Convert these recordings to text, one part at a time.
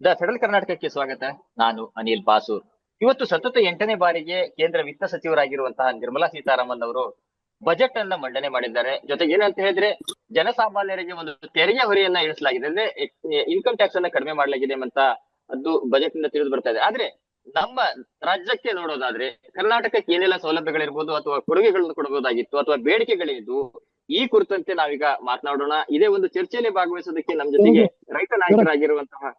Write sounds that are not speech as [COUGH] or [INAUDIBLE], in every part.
The federal ಕರ್ನಾಟಕಕ್ಕೆ ಸ್ವಾಗತ. ನಾನು ಅನಿಲ್ ಬಾಸೂರ್ ಇವತ್ತು ಸತತ ಎಂಟನೇ ಬಾರಿಗೆ ಕೇಂದ್ರ ವಿತ್ತ ಸಚಿವರಾಗಿರುವಂತಹ ನಿರ್ಮಲಾ ಸೀತಾರಾಮನ್ ಅವರು ಬಜೆಟ್ ಅನ್ನ ಮಂಡನೆ ಮಾಡಿದ್ದಾರೆ. ಜೊತೆಗೆ ಏನಂತ ಹೇಳಿದ್ರೆ ಜನಸಾಮಾನ್ಯರಿಗೆ ಒಂದು ತೆರಿಗೆ ಹೊರೆಯನ್ನ ಇಳಿಸಲಾಗಿದೆ. ಅಂದ್ರೆ ಇನ್ಕಮ್ ಟ್ಯಾಕ್ಸ್ ಅನ್ನ ಕಡಿಮೆ ಮಾಡಲಾಗಿದೆ ಅಂತ ಅದು ಬಜೆಟ್ನಿಂದ ತಿಳಿದು ಬರ್ತಾ ಇದೆ. ಆದ್ರೆ ನಮ್ಮ ರಾಜ್ಯಕ್ಕೆ ನೋಡೋದಾದ್ರೆ ಕರ್ನಾಟಕಕ್ಕೆ ಏನೆಲ್ಲ ಸೌಲಭ್ಯಗಳಿರ್ಬೋದು ಅಥವಾ ಕೊಡುಗೆಗಳನ್ನು ಕೊಡಬಹುದಾಗಿತ್ತು ಅಥವಾ ಬೇಡಿಕೆಗಳಿದ್ದು ಈ ಕುರಿತಂತೆ ನಾವೀಗ ಮಾತನಾಡೋಣ. ಇದೇ ಒಂದು ಚರ್ಚೆಯಲ್ಲಿ ಭಾಗವಹಿಸೋದಕ್ಕೆ ನಮ್ಮ ಜೊತೆಗೆ ರೈತ ನಾಯಕರಾಗಿರುವಂತಹ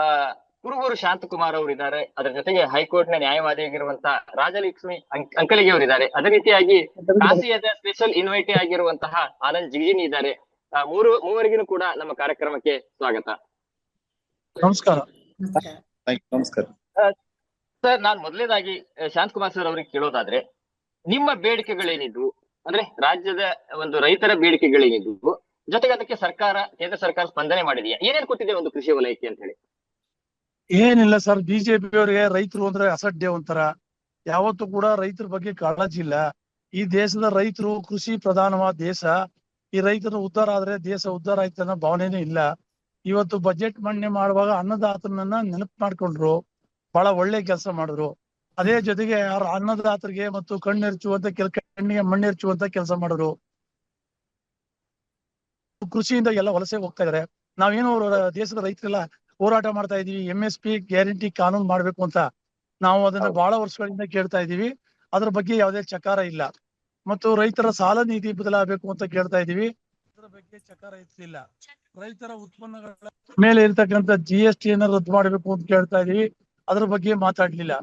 ಆ ಕುರುಬೂರು ಶಾಂತಕುಮಾರ್ ಅವರು ಇದ್ದಾರೆ ಅದರ ಜೊತೆಗೆ ಹೈಕೋರ್ಟ್ನ ನ್ಯಾಯವಾದಿ ಆಗಿರುವಂತಹ ರಾಜಲಕ್ಷ್ಮಿ ಅಂಕ್- ಅಂಕಲಿಗೆ ಅವರಿದ್ದಾರೆ. ಅದೇ ರೀತಿಯಾಗಿ ಕಾಸಿಯಾದ ಸ್ಪೆಷಲ್ ಇನ್ವೈಟಿ ಆಗಿರುವಂತಹ ಆನಂದ್ ಜಿಗಿನಿ ಇದ್ದಾರೆ. ಆ, ಮೂರು ಮೂವರಿಗೂ ಕೂಡ ನಮ್ಮ ಕಾರ್ಯಕ್ರಮಕ್ಕೆ ಸ್ವಾಗತ. ನಮಸ್ಕಾರ. ನಮಸ್ಕಾರ. ಸರ್ ನಾನ್ ಮೊದಲನೇದಾಗಿ ಶಾಂತಕುಮಾರ್ ಸರ್ ಅವರಿಗೆ ಕೇಳೋದಾದ್ರೆ ನಿಮ್ಮ ಬೇಡಿಕೆಗಳೇನಿದ್ವು? ಅಂದ್ರೆ ರಾಜ್ಯದ ಒಂದು ರೈತರ ಬೇಡಿಕೆಗಳೇನಿದ್ವು? ಜೊತೆಗೆ ಅದಕ್ಕೆ ಸರ್ಕಾರ ಕೇಂದ್ರ ಸರ್ಕಾರ ಸ್ಪಂದನೆ ಮಾಡಿದೆಯಾ? ಏನೇನ್ ಕೊಟ್ಟಿದೆ ಒಂದು ಕೃಷಿ ವಲಯಕ್ಕೆ ಅಂತ ಹೇಳಿ? ಏನಿಲ್ಲ ಸರ್ ಬಿಜೆಪಿ ಅವರಿಗೆ ರೈತರು ಅಂದ್ರೆ ಅಸಡ್ಡೆ ಒಂಥರ. ಯಾವತ್ತೂ ಕೂಡ ರೈತರ ಬಗ್ಗೆ ಕಾಳಜಿ ಇಲ್ಲ. ಈ ದೇಶದ ರೈತರು ಕೃಷಿ ಪ್ರಧಾನವಾದ ದೇಶ. ಈ ರೈತರ ಉದ್ಧಾರ ಆದ್ರೆ ದೇಶ ಉದ್ಧಾರ ಆಯ್ತು ಅನ್ನೋ ಭಾವನೆನೇ ಇಲ್ಲ. ಇವತ್ತು ಬಜೆಟ್ ಮಂಡನೆ ಮಾಡುವಾಗ ಅನ್ನದಾತನನ್ನ ನೆನಪು ಮಾಡ್ಕೊಂಡ್ರು. ಬಹಳ ಒಳ್ಳೆ ಕೆಲಸ ಮಾಡಿದ್ರು. ಅದೇ ಜೊತೆಗೆ ಅವ್ರ ಅನ್ನದಾತರಿಗೆ ಮತ್ತು ಕಣ್ಣೆರ್ಚುವಂತ ಕೆಲ ಕಣ್ಣಿಗೆ ಮಣ್ಣೆರ್ಚುವಂತ ಕೆಲಸ ಮಾಡಿದ್ರು. ಕೃಷಿಯಿಂದ ಎಲ್ಲ ವಲಸೆ ಹೋಗ್ತಾ ಇದಾರೆ. ನಾವೇನು ದೇಶದ ರೈತರೆಲ್ಲ ಹೋರಾಟ ಮಾಡ್ತಾ ಇದೀವಿ ಎಂ ಎಸ್ ಪಿ ಗ್ಯಾರಂಟಿ ಕಾನೂನು ಮಾಡ್ಬೇಕು ಅಂತ ನಾವು ಅದನ್ನ ಬಹಳ ವರ್ಷಗಳಿಂದ ಕೇಳ್ತಾ ಇದೀವಿ ಅದ್ರ ಬಗ್ಗೆ ಯಾವುದೇ ಚಕಾರ ಇಲ್ಲ. ಮತ್ತು ರೈತರ ಸಾಲ ನೀತಿ ಬದಲಾಗಬೇಕು ಅಂತ ಕೇಳ್ತಾ ಇದೀವಿ ಅದ್ರ ಬಗ್ಗೆ ಚಕಾರ ಇರ್ಲಿಲ್ಲ ರೈತರ ಉತ್ಪನ್ನಗಳ ಮೇಲೆ ಇರ್ತಕ್ಕಂಥ ಜಿ ಎಸ್ ಟಿ ರದ್ದು ಮಾಡಬೇಕು ಅಂತ ಕೇಳ್ತಾ ಇದೀವಿ ಅದ್ರ ಬಗ್ಗೆ ಮಾತಾಡ್ಲಿಲ್ಲ.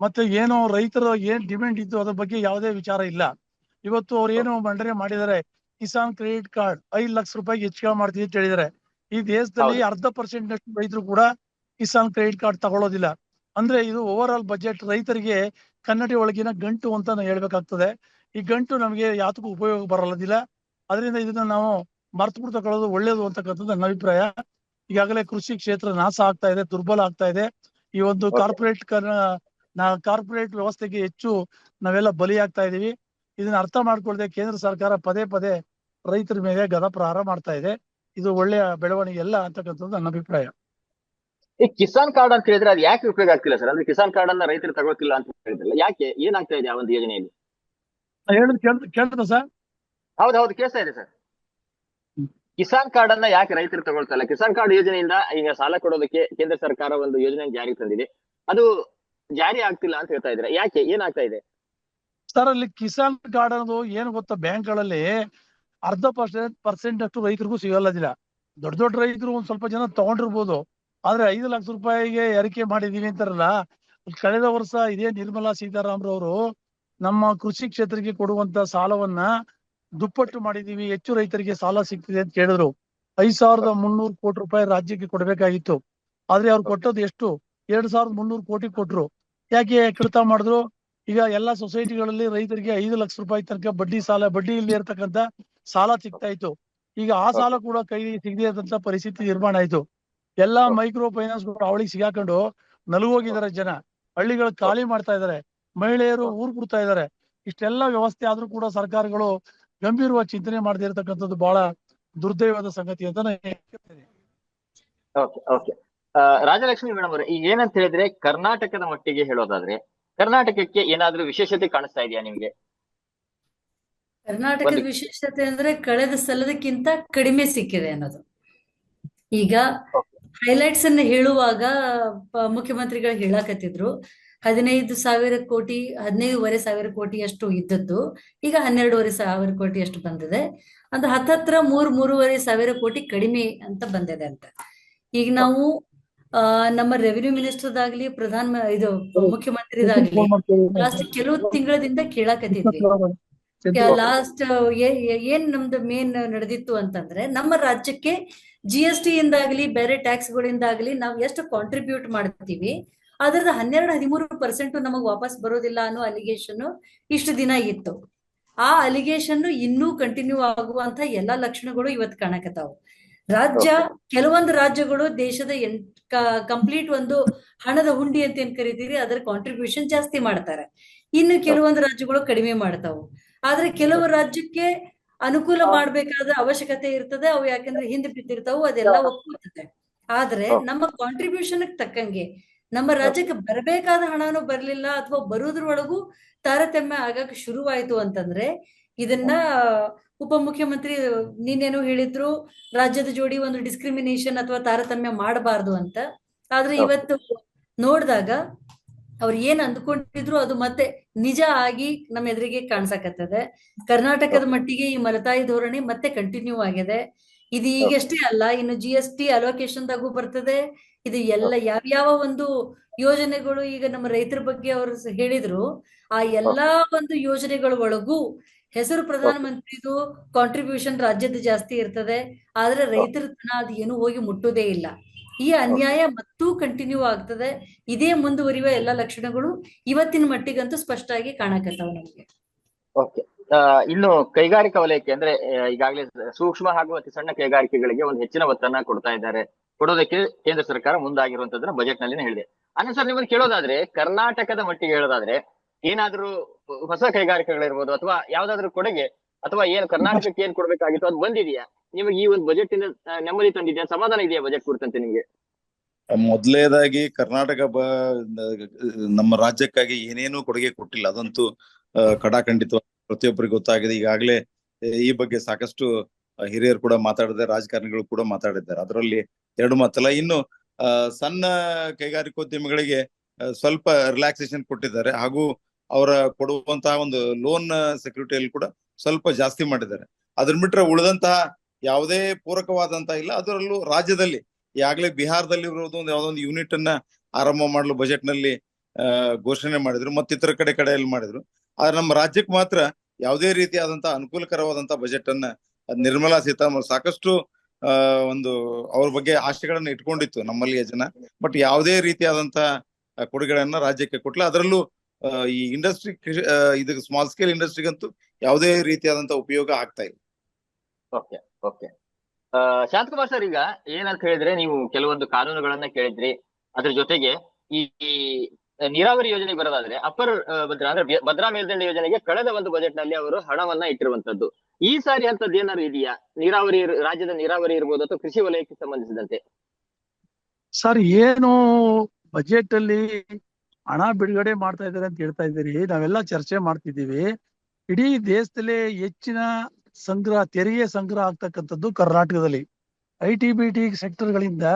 ಮತ್ತೆ ಏನು ರೈತರ ಏನ್ ಡಿಮ್ಯಾಂಡ್ ಇತ್ತು ಅದ್ರ ಬಗ್ಗೆ ಯಾವುದೇ ವಿಚಾರ ಇಲ್ಲ. ಇವತ್ತು ಅವ್ರು ಏನು ಮಂಡನೆ ಮಾಡಿದ್ದಾರೆ. ಕಿಸಾನ್ ಕ್ರೆಡಿಟ್ ಕಾರ್ಡ್ ಐದ್ ಲಕ್ಷ ರೂಪಾಯಿಗೆ ಹೆಚ್ಚಿಗೆ ಮಾಡ್ತೀವಿ ಅಂತ ಹೇಳಿದ್ದಾರೆ. ಈ ದೇಶದಲ್ಲಿ. ಅರ್ಧ ಪರ್ಸೆಂಟ್ ನಷ್ಟು ರೈತರು ಕೂಡ ಕಿಸಾನ್ ಕ್ರೆಡಿಟ್ ಕಾರ್ಡ್ ತಗೊಳ್ಳೋದಿಲ್ಲ ಅಂದ್ರೆ ಇದು ಓವರ್ ಆಲ್ ಬಜೆಟ್ ರೈತರಿಗೆ ಕನ್ನಡಿ ಒಳಗಿನ ಗಂಟು ಅಂತ ನಾವು ಹೇಳ್ಬೇಕಾಗ್ತದೆ. ಈ ಗಂಟು ನಮಗೆ ಯಾತಕ್ಕೂ ಉಪಯೋಗ ಬರಲ್ಲದಿಲ್ಲ ಅದರಿಂದ ಇದನ್ನ ನಾವು ಮರ್ತು ಬಿಟ್ಟು ತಗೊಳ್ಳೋದು ಒಳ್ಳೇದು ಅಂತಕ್ಕಂಥದ್ದು ನನ್ನ ಅಭಿಪ್ರಾಯ. ಈಗಾಗಲೇ ಕೃಷಿ ಕ್ಷೇತ್ರ ನಾಶ ಆಗ್ತಾ ಇದೆ ದುರ್ಬಲ ಆಗ್ತಾ ಇದೆ. ಈ ಒಂದು. ಕಾರ್ಪೊರೇಟ್ ಕಾರ್ಪೊರೇಟ್ ವ್ಯವಸ್ಥೆಗೆ ಹೆಚ್ಚು ನಾವೆಲ್ಲ ಬಲಿಯಾಗ್ತಾ ಇದೀವಿ. ಇದನ್ನ ಅರ್ಥ ಮಾಡ್ಕೊಳ್ದೆ ಕೇಂದ್ರ ಸರ್ಕಾರ ಪದೇ ಪದೇ ರೈತರ ಮೇಲೆ ಗದ ಪ್ರಹಾರ ಮಾಡ್ತಾ ಇದೆ. ಇದು ಒಳ್ಳೆಯ ಬೆಳವಣಿಗೆ ಅಲ್ಲ ಅಂತಕ್ಕಂಥದ್ದು ನನ್ನ ಅಭಿಪ್ರಾಯ. ಈ ಕಿಸಾನ್ ಕಾರ್ಡ್ ಅಂತ ಹೇಳಿದ್ರೆ ಅದು ಯಾಕೆ ಉಪಯೋಗ ಆಗ್ತಿಲ್ಲ ಸರ್? ಅಂದ್ರೆ ಕಿಸಾನ್ ಕಾರ್ಡ್ ಅನ್ನ ರೈತರು ತಗೋತಿಲ್ಲ ಅಂತ ಹೇಳಿದ್ರಲ್ಲ ಯಾಕೆ? ಏನಾಗ್ತಾ ಇದೆ ಆ ಒಂದು ಯೋಜನೆಯಲ್ಲಿ? ಹೇಳುದು ಕೇಳ್ ಕೇಳ್ತದ ಸರ್? ಹೌದು ಹೌದು ಕೇಳ್ತಾ ಇದೆ ಸರ್. ಕಿಸಾನ್ ಕಾರ್ಡ್ ಅನ್ನ ಯಾಕೆ ರೈತರು ತಗೊಳ್ತಾ ಇಲ್ಲ? ಕಿಸಾನ್ ಕಾರ್ಡ್ ಯೋಜನೆಯಿಂದ ಈಗ ಸಾಲ ಕೊಡೋದಕ್ಕೆ ಕೇಂದ್ರ ಸರ್ಕಾರ ಒಂದು ಯೋಜನೆ ಜಾರಿಗೆ ತಂದಿದೆ. ಅದು ಜಾರಿ ಆಗ್ತಿಲ್ಲ ಅಂತ ಹೇಳ್ತಾ ಇದ್ರೆ ಯಾಕೆ? ಏನಾಗ್ತಾ ಇದೆ? ಸರ್ ಅಲ್ಲಿ ಕಿಸಾನ್ ಕಾರ್ಡ್ ಅನ್ನೋದು ಏನು ಗೊತ್ತಾ? ಬ್ಯಾಂಕ್ಗಳಲ್ಲಿ ಅರ್ಧ ಪರ್ಸೆಂಟ್ ಪರ್ಸೆಂಟ್ ಅಷ್ಟು ರೈತರಿಗೂ ಸಿಗಲ್ಲದಿಲ್ಲ ದೊಡ್ಡ ದೊಡ್ಡ ರೈತರು ಒಂದ್ ಸ್ವಲ್ಪ ಜನ ತಗೊಂಡಿರ್ಬೋದು. ಆದ್ರೆ ಐದು ಲಕ್ಷ ರೂಪಾಯಿಗೆ ಏರಿಕೆ ಮಾಡಿದೀವಿ ಅಂತಾರಲ್ಲ ಕಳೆದ ವರ್ಷ ಇದೇ ನಿರ್ಮಲಾ ಸೀತಾರಾಮರವರು ನಮ್ಮ ಕೃಷಿ ಕ್ಷೇತ್ರಕ್ಕೆ ಕೊಡುವಂತ ಸಾಲವನ್ನ ದುಪ್ಪಟ್ಟು ಮಾಡಿದೀವಿ. ಹೆಚ್ಚು ರೈತರಿಗೆ ಸಾಲ ಸಿಗ್ತಿದೆ ಅಂತ ಕೇಳಿದ್ರು. ಐದ್ ಸಾವಿರದ ಮುನ್ನೂರು ಕೋಟಿ ರೂಪಾಯಿ ರಾಜ್ಯಕ್ಕೆ ಕೊಡಬೇಕಾಗಿತ್ತು. ಆದ್ರೆ ಅವ್ರು ಕೊಟ್ಟದ್ದು ಎಷ್ಟು? ಎರಡ್ ಸಾವಿರದ ಮುನ್ನೂರು ಕೋಟಿ ಕೊಟ್ರು. ಯಾಕೆ ಕಡಿತ ಮಾಡಿದ್ರು? ಈಗ ಎಲ್ಲಾ ಸೊಸೈಟಿಗಳಲ್ಲಿ ರೈತರಿಗೆ ಐದು ಲಕ್ಷ ರೂಪಾಯಿ ತನಕ ಬಡ್ಡಿ ಸಾಲ, ಬಡ್ಡಿ ಇಲ್ಲಿ ಇರ್ತಕ್ಕಂತ ಸಾಲ ಸಿಗ್ತಾ ಇತ್ತು ಈಗ ಆ ಸಾಲ ಕೂಡ ಕೈ ಸಿಗದೇ ಇದ್ದಂತ ಪರಿಸ್ಥಿತಿ ನಿರ್ಮಾಣ ಆಯ್ತು. ಎಲ್ಲಾ ಮೈಕ್ರೋ ಫೈನಾನ್ಸ್ ಅವಳಿಗೆ ಸಿಗಾಕೊಂಡು ನಲುಗೋಗಿದ್ದಾರೆ ಜನ. ಹಳ್ಳಿಗಳು ಖಾಲಿ ಮಾಡ್ತಾ ಇದಾರೆ ಮಹಿಳೆಯರು ಊರ್ ಬಿಡ್ತಾ ಇದಾರೆ ಇಷ್ಟೆಲ್ಲ ವ್ಯವಸ್ಥೆ ಆದ್ರೂ ಕೂಡ ಸರ್ಕಾರಗಳು ಗಂಭೀರವಾಗಿ ಚಿಂತನೆ ಮಾಡದೇ ಇರತಕ್ಕಂಥದ್ದು ಬಹಳ ದುರ್ದೈವದ ಸಂಗತಿ ಅಂತ ನಾನು ಹೇಳ್ತೇನೆ. ರಾಜಲಕ್ಷ್ಮಿ ಮೇಡಮ್ ಅವರು ಈಗ ಏನಂತ ಹೇಳಿದ್ರೆ ಕರ್ನಾಟಕದ ಮಟ್ಟಿಗೆ ಹೇಳೋದಾದ್ರೆ ಕರ್ನಾಟಕಕ್ಕೆ ಏನಾದ್ರೂ ವಿಶೇಷತೆ ಕಾಣಿಸ್ತಾ ಇದೆಯಾ ನಿಮ್ಗೆ? ಕರ್ನಾಟಕದ ವಿಶೇಷತೆ ಅಂದ್ರೆ ಕಳೆದ ಸಲದಕ್ಕಿಂತ ಕಡಿಮೆ ಸಿಕ್ಕಿದೆ ಅನ್ನೋದು. ಈಗ ಹೈಲೈಟ್ಸ್ ಅನ್ನ ಹೇಳುವಾಗ ಮುಖ್ಯಮಂತ್ರಿಗಳು ಹೇಳಾಕತ್ತಿದ್ರು ಹದಿನೈದು ಸಾವಿರ ಕೋಟಿ ಹದಿನೈದುವರೆ ಸಾವಿರ ಕೋಟಿ ಅಷ್ಟು ಇದ್ದದ್ದು ಈಗ ಹನ್ನೆರಡೂವರೆ ಸಾವಿರ ಕೋಟಿ ಅಷ್ಟು ಬಂದಿದೆ. ಅಂದ್ರೆ ಹತ್ತತ್ರ ಮೂರ್ ಮೂರುವರೆ ಸಾವಿರ ಕೋಟಿ ಕಡಿಮೆ ಅಂತ ಬಂದಿದೆ ಅಂತ. ಈಗ ನಾವು ಆ ನಮ್ಮ ರೆವಿನ್ಯೂ ಮಿನಿಸ್ಟರ್ದಾಗ್ಲಿ ಪ್ರಧಾನ ಇದು ಮುಖ್ಯಮಂತ್ರಿದಾಗ್ಲಿ ಲಾಸ್ಟ್ ಕೆಲವು ತಿಂಗಳದಿಂದ ಕೇಳಕತ್ತಿದ್ವಿ. ಲಾಸ್ಟ್ ಏನ್ ನಮ್ದು ಮೇನ್ ನಡೆದಿತ್ತು ಅಂತಂದ್ರೆ ನಮ್ಮ ರಾಜ್ಯಕ್ಕೆ ಜಿ ಎಸ್ ಟಿ ಇಂದಾಗ್ಲಿ ಬೇರೆ ಟ್ಯಾಕ್ಸ್ ಗಳಿಂದಾಗ್ಲಿ ನಾವು ಎಷ್ಟು ಕಾಂಟ್ರಿಬ್ಯೂಟ್ ಮಾಡ್ತೀವಿ ಅದ್ರದ್ದು ಹನ್ನೆರಡು ಹದಿಮೂರು ಪರ್ಸೆಂಟ್ ನಮಗ್ ವಾಪಸ್ ಬರೋದಿಲ್ಲ ಅನ್ನೋ ಅಲಿಗೇಷನ್ ಇಷ್ಟು ದಿನ ಇತ್ತು. ಆ ಅಲಿಗೇಷನ್ ಇನ್ನೂ ಕಂಟಿನ್ಯೂ ಆಗುವಂತ ಎಲ್ಲಾ ಲಕ್ಷಣಗಳು ಇವತ್ತು ಕಾಣಕತ್ತಾವ. ರಾಜ್ಯ ಕೆಲವೊಂದು ರಾಜ್ಯಗಳು ದೇಶದ ಕಂಪ್ಲೀಟ್ ಒಂದು ಹಣದ ಹುಂಡಿ ಅಂತ ಏನ್ ಕರಿತೀರಿ ಅದರ ಕಾಂಟ್ರಿಬ್ಯೂಷನ್ ಜಾಸ್ತಿ ಮಾಡ್ತಾರೆ. ಇನ್ನು ಕೆಲವೊಂದು ರಾಜ್ಯಗಳು ಕಡಿಮೆ ಮಾಡ್ತಾವು. ಆದ್ರೆ ಕೆಲವು ರಾಜ್ಯಕ್ಕೆ ಅನುಕೂಲ ಮಾಡ್ಬೇಕಾದ ಅವಶ್ಯಕತೆ ಇರ್ತದೆ ಅವು ಯಾಕಂದ್ರೆ ಹಿಂದೆ ಬಿದ್ದಿರ್ತಾವು ಅದೆಲ್ಲ ಒಪ್ಕೋತದೆ ಆದ್ರೆ ನಮ್ಮ ಕಾಂಟ್ರಿಬ್ಯೂಷನ್ ತಕ್ಕಂಗೆ ನಮ್ಮ ರಾಜ್ಯಕ್ಕೆ ಬರಬೇಕಾದ ಹಣನೂ ಬರ್ಲಿಲ್ಲ ಅಥವಾ ಬರೋದ್ರೊಳಗೂ ತಾರತಮ್ಯ ಆಗಕ್ಕೆ ಶುರುವಾಯ್ತು ಅಂತಂದ್ರೆ ಇದನ್ನ ಉಪಮುಖ್ಯಮಂತ್ರಿ ನೀನೇನು ಹೇಳಿದ್ರು ರಾಜ್ಯದ ಜೋಡಿ ಒಂದು ಡಿಸ್ಕ್ರಿಮಿನೇಷನ್ ಅಥವಾ ತಾರತಮ್ಯ ಮಾಡಬಾರ್ದು ಅಂತ. ಆದ್ರೆ ಇವತ್ತು ನೋಡಿದಾಗ ಅವ್ರು ಏನ್ ಅಂದ್ಕೊಂಡಿದ್ರು ಅದು ಮತ್ತೆ ನಿಜ ಆಗಿ ನಮ್ಮ ಎದುರಿಗೆ ಕಾಣ್ಸಕತ್ತದೆ. ಕರ್ನಾಟಕದ ಮಟ್ಟಿಗೆ ಈ ಮಲತಾಯಿ ಧೋರಣೆ ಮತ್ತೆ ಕಂಟಿನ್ಯೂ ಆಗಿದೆ. ಇದು ಈಗಷ್ಟೇ ಅಲ್ಲ, ಇನ್ನು ಜಿ ಎಸ್ ಟಿ ಅಲೋಕೇಶನ್ದಾಗೂ ಬರ್ತದೆ. ಇದು ಎಲ್ಲ ಯಾವ್ಯಾವ ಒಂದು ಯೋಜನೆಗಳು ಈಗ ನಮ್ಮ ರೈತರ ಬಗ್ಗೆ ಅವರು ಹೇಳಿದ್ರು, ಆ ಎಲ್ಲಾ ಒಂದು ಯೋಜನೆಗಳ ಒಳಗೂ ಹೆಸರು ಪ್ರಧಾನ ಮಂತ್ರಿದು ಕಾಂಟ್ರಿಬ್ಯೂಷನ್ ರಾಜ್ಯದ ಜಾಸ್ತಿ ಇರ್ತದೆ. ಆದ್ರೆ ರೈತರ ತನ ಅದು ಏನು ಹೋಗಿ ಮುಟ್ಟುದೇ ಇಲ್ಲ. ಈ ಅನ್ಯಾಯ ಮತ್ತೂ ಕಂಟಿನ್ಯೂ ಆಗ್ತದೆ. ಇದೇ ಮುಂದುವರಿಯುವ ಎಲ್ಲ ಲಕ್ಷಣಗಳು ಇವತ್ತಿನ ಮಟ್ಟಿಗಂತೂ ಸ್ಪಷ್ಟ ಆಗಿ ಕಾಣಕತ್ತಾವ ನಮಗೆ. ಓಕೆ. ಇನ್ನು ಕೈಗಾರಿಕಾ ವಲಯಕ್ಕೆ ಅಂದ್ರೆ ಈಗಾಗಲೇ ಸೂಕ್ಷ್ಮ ಹಾಗೂ ಅತಿ ಸಣ್ಣ ಕೈಗಾರಿಕೆಗಳಿಗೆ ಒಂದು ಹೆಚ್ಚಿನ ಒತ್ತನ್ನ ಕೊಡ್ತಾ ಇದ್ದಾರೆ. ಕೊಡೋದಕ್ಕೆ ಕೇಂದ್ರ ಸರ್ಕಾರ ಮುಂದಾಗಿರುವಂತದನ್ನ ಬಜೆಟ್ನಲ್ಲಿ ಹೇಳಿದೆ. ಅನ್ನ ಸರ್, ನಿಮ್ಮನ್ನು ಕೇಳೋದಾದ್ರೆ, ಕರ್ನಾಟಕದ ಮಟ್ಟಿಗೆ ಹೇಳೋದಾದ್ರೆ, ಏನಾದ್ರೂ ಹೊಸ ಕೈಗಾರಿಕೆಗಳಿರ್ಬೋದು ಅಥವಾ ಯಾವ್ದಾದ್ರು ಕೊಡುಗೆ ಅಥವಾ ಏನು ಕರ್ನಾಟಕಕ್ಕೆ ಏನ್ ಕೊಡ್ಬೇಕಾಗಿತ್ತು ಅದು ಬಂದಿದೆಯಾ? ನಿಮಗೆ ಈ ಒಂದು ಬಜೆಟ್ ಇಂದ ನೆಮ್ಮದಿ ತಂದಿದೆಯಾ? ಸಮಾಧಾನ ಇದೆಯಾ ಬಜೆಟ್ ಕುರಿತಂತೆ ನಿಮಗೆ? ಮೊದಲೇದಾಗಿ ಕರ್ನಾಟಕ ನಮ್ಮ ರಾಜ್ಯಕ್ಕಾಗಿ ಏನೇನು ಕೊಡುಗೆ ಕೊಟ್ಟಿಲ್ಲ. ಅದಂತೂ ಕಡಾಖಂಡಿತ ಪ್ರತಿಯೊಬ್ಬರಿಗೂ ಗೊತ್ತಾಗಿದೆ. ಈಗಾಗಲೇ ಈ ಬಗ್ಗೆ ಸಾಕಷ್ಟು ಹಿರಿಯರು ಕೂಡ ಮಾತಾಡಿದ್ದಾರೆ ರಾಜಕಾರಣಿಗಳು ಕೂಡ ಮಾತಾಡಿದ್ದಾರೆ. ಅದರಲ್ಲಿ ಎರಡು ಮಾತಲ್ಲ. ಇನ್ನು ಸಣ್ಣ ಕೈಗಾರಿಕೋದ್ಯಮಿಗಳಿಗೆ ಸ್ವಲ್ಪ ರಿಲ್ಯಾಕ್ಸೇಷನ್ ಕೊಟ್ಟಿದ್ದಾರೆ. ಹಾಗೂ ಅವರ ಕೊಡುವಂತಹ ಒಂದು ಲೋನ್ ಸೆಕ್ಯೂರಿಟಿಯಲ್ಲಿ ಕೂಡ ಸ್ವಲ್ಪ ಜಾಸ್ತಿ ಮಾಡಿದ್ದಾರೆ. ಅದನ್ನ ಬಿಟ್ರೆ ಉಳಿದಂತಹ ಯಾವುದೇ ಪೂರಕವಾದಂತಹ ಇಲ್ಲ. ಅದರಲ್ಲೂ ರಾಜ್ಯದಲ್ಲಿ ಈಗಾಗಲೇ ಬಿಹಾರದಲ್ಲಿ ಇರೋದು ಒಂದು ಯಾವ್ದೊಂದು ಯೂನಿಟ್ ಅನ್ನ ಆರಂಭ ಮಾಡಲು ಬಜೆಟ್ನಲ್ಲಿ ಘೋಷಣೆ ಮಾಡಿದ್ರು. ಮತ್ತಿತರ ಕಡೆ ಕಡೆಯಲ್ಲಿ ಮಾಡಿದ್ರು. ಆದ್ರೆ ನಮ್ಮ ರಾಜ್ಯಕ್ಕೆ ಮಾತ್ರ ಯಾವುದೇ ರೀತಿಯಾದಂತಹ ಅನುಕೂಲಕರವಾದಂತಹ ಬಜೆಟ್ ಅನ್ನ ನಿರ್ಮಲಾ ಸೀತಾರಾಮನ್ ಸಾಕಷ್ಟು ಒಂದು ಅವ್ರ ಬಗ್ಗೆ ಆಶೆಗಳನ್ನ ಇಟ್ಕೊಂಡಿತ್ತು ನಮ್ಮಲ್ಲಿಯ ಜನ. ಬಟ್ ಯಾವುದೇ ರೀತಿಯಾದಂತಹ ಕೊಡುಗೆಗಳನ್ನ ರಾಜ್ಯಕ್ಕೆ ಕೊಟ್ಲ. ಅದರಲ್ಲೂ ಈ ಇಂಡಸ್ಟ್ರಿ ಇದಕ್ಕೆ ಸ್ಮಾಲ್ ಸ್ಕೇಲ್ ಇಂಡಸ್ಟ್ರಿಗಂತೂ ಯಾವುದೇ ರೀತಿಯಾದಂತಹ ಉಪಯೋಗ ಆಗ್ತಾ ಇಲ್ಲ. ಓಕೆ ಓಕೆ ಶಾಂತಕುಮಾರ್ ಸರ್ ಈಗ ಏನಂತ ಹೇಳಿದ್ರೆ ನೀವು ಕೆಲವೊಂದು ಕಾನೂನುಗಳನ್ನ ಕೇಳಿದ್ರಿ. ಅದ್ರ ಜೊತೆಗೆ ಈ ಈ ನೀರಾವರಿ ಯೋಜನೆಗೆ ಬರೋದಾದ್ರೆ ಅಪ್ಪರ್ ಭದ್ರಾ ಅಂದ್ರೆ ಭದ್ರಾ ಮೇಲ್ದಂಡೆ ಯೋಜನೆಗೆ ಕಳೆದ ಒಂದು ಬಜೆಟ್ನಲ್ಲಿ ಅವರು ಹಣವನ್ನ ಇಟ್ಟಿರುವಂತದ್ದು. ಈ ಸಾರಿ ಅಂತದ್ದು ಏನಾದ್ರು ಇದೆಯಾ? ನೀರಾವರಿ ರಾಜ್ಯದ ನೀರಾವರಿ ಇರ್ಬೋದು ಅಥವಾ ಕೃಷಿ ವಲಯಕ್ಕೆ ಸಂಬಂಧಿಸಿದಂತೆ? ಸರ್ ಏನು ಬಜೆಟ್ ಅಲ್ಲಿ ಹಣ ಬಿಡುಗಡೆ ಮಾಡ್ತಾ ಇದ್ದಾರೆ ಅಂತ ಹೇಳ್ತಾ ಇದ್ದೀರಿ. ನಾವೆಲ್ಲ ಚರ್ಚೆ ಮಾಡ್ತಿದ್ದೀವಿ. ಇಡೀ ದೇಶದಲ್ಲೇ ಹೆಚ್ಚಿನ ಸಂಗ್ರಹ, ತೆರಿಗೆ ಸಂಗ್ರಹ ಆಗ್ತಕ್ಕಂಥದ್ದು ಕರ್ನಾಟಕದಲ್ಲಿ. ಐ ಟಿ ಬಿ ಟಿ ಸೆಕ್ಟರ್ಗಳಿಂದ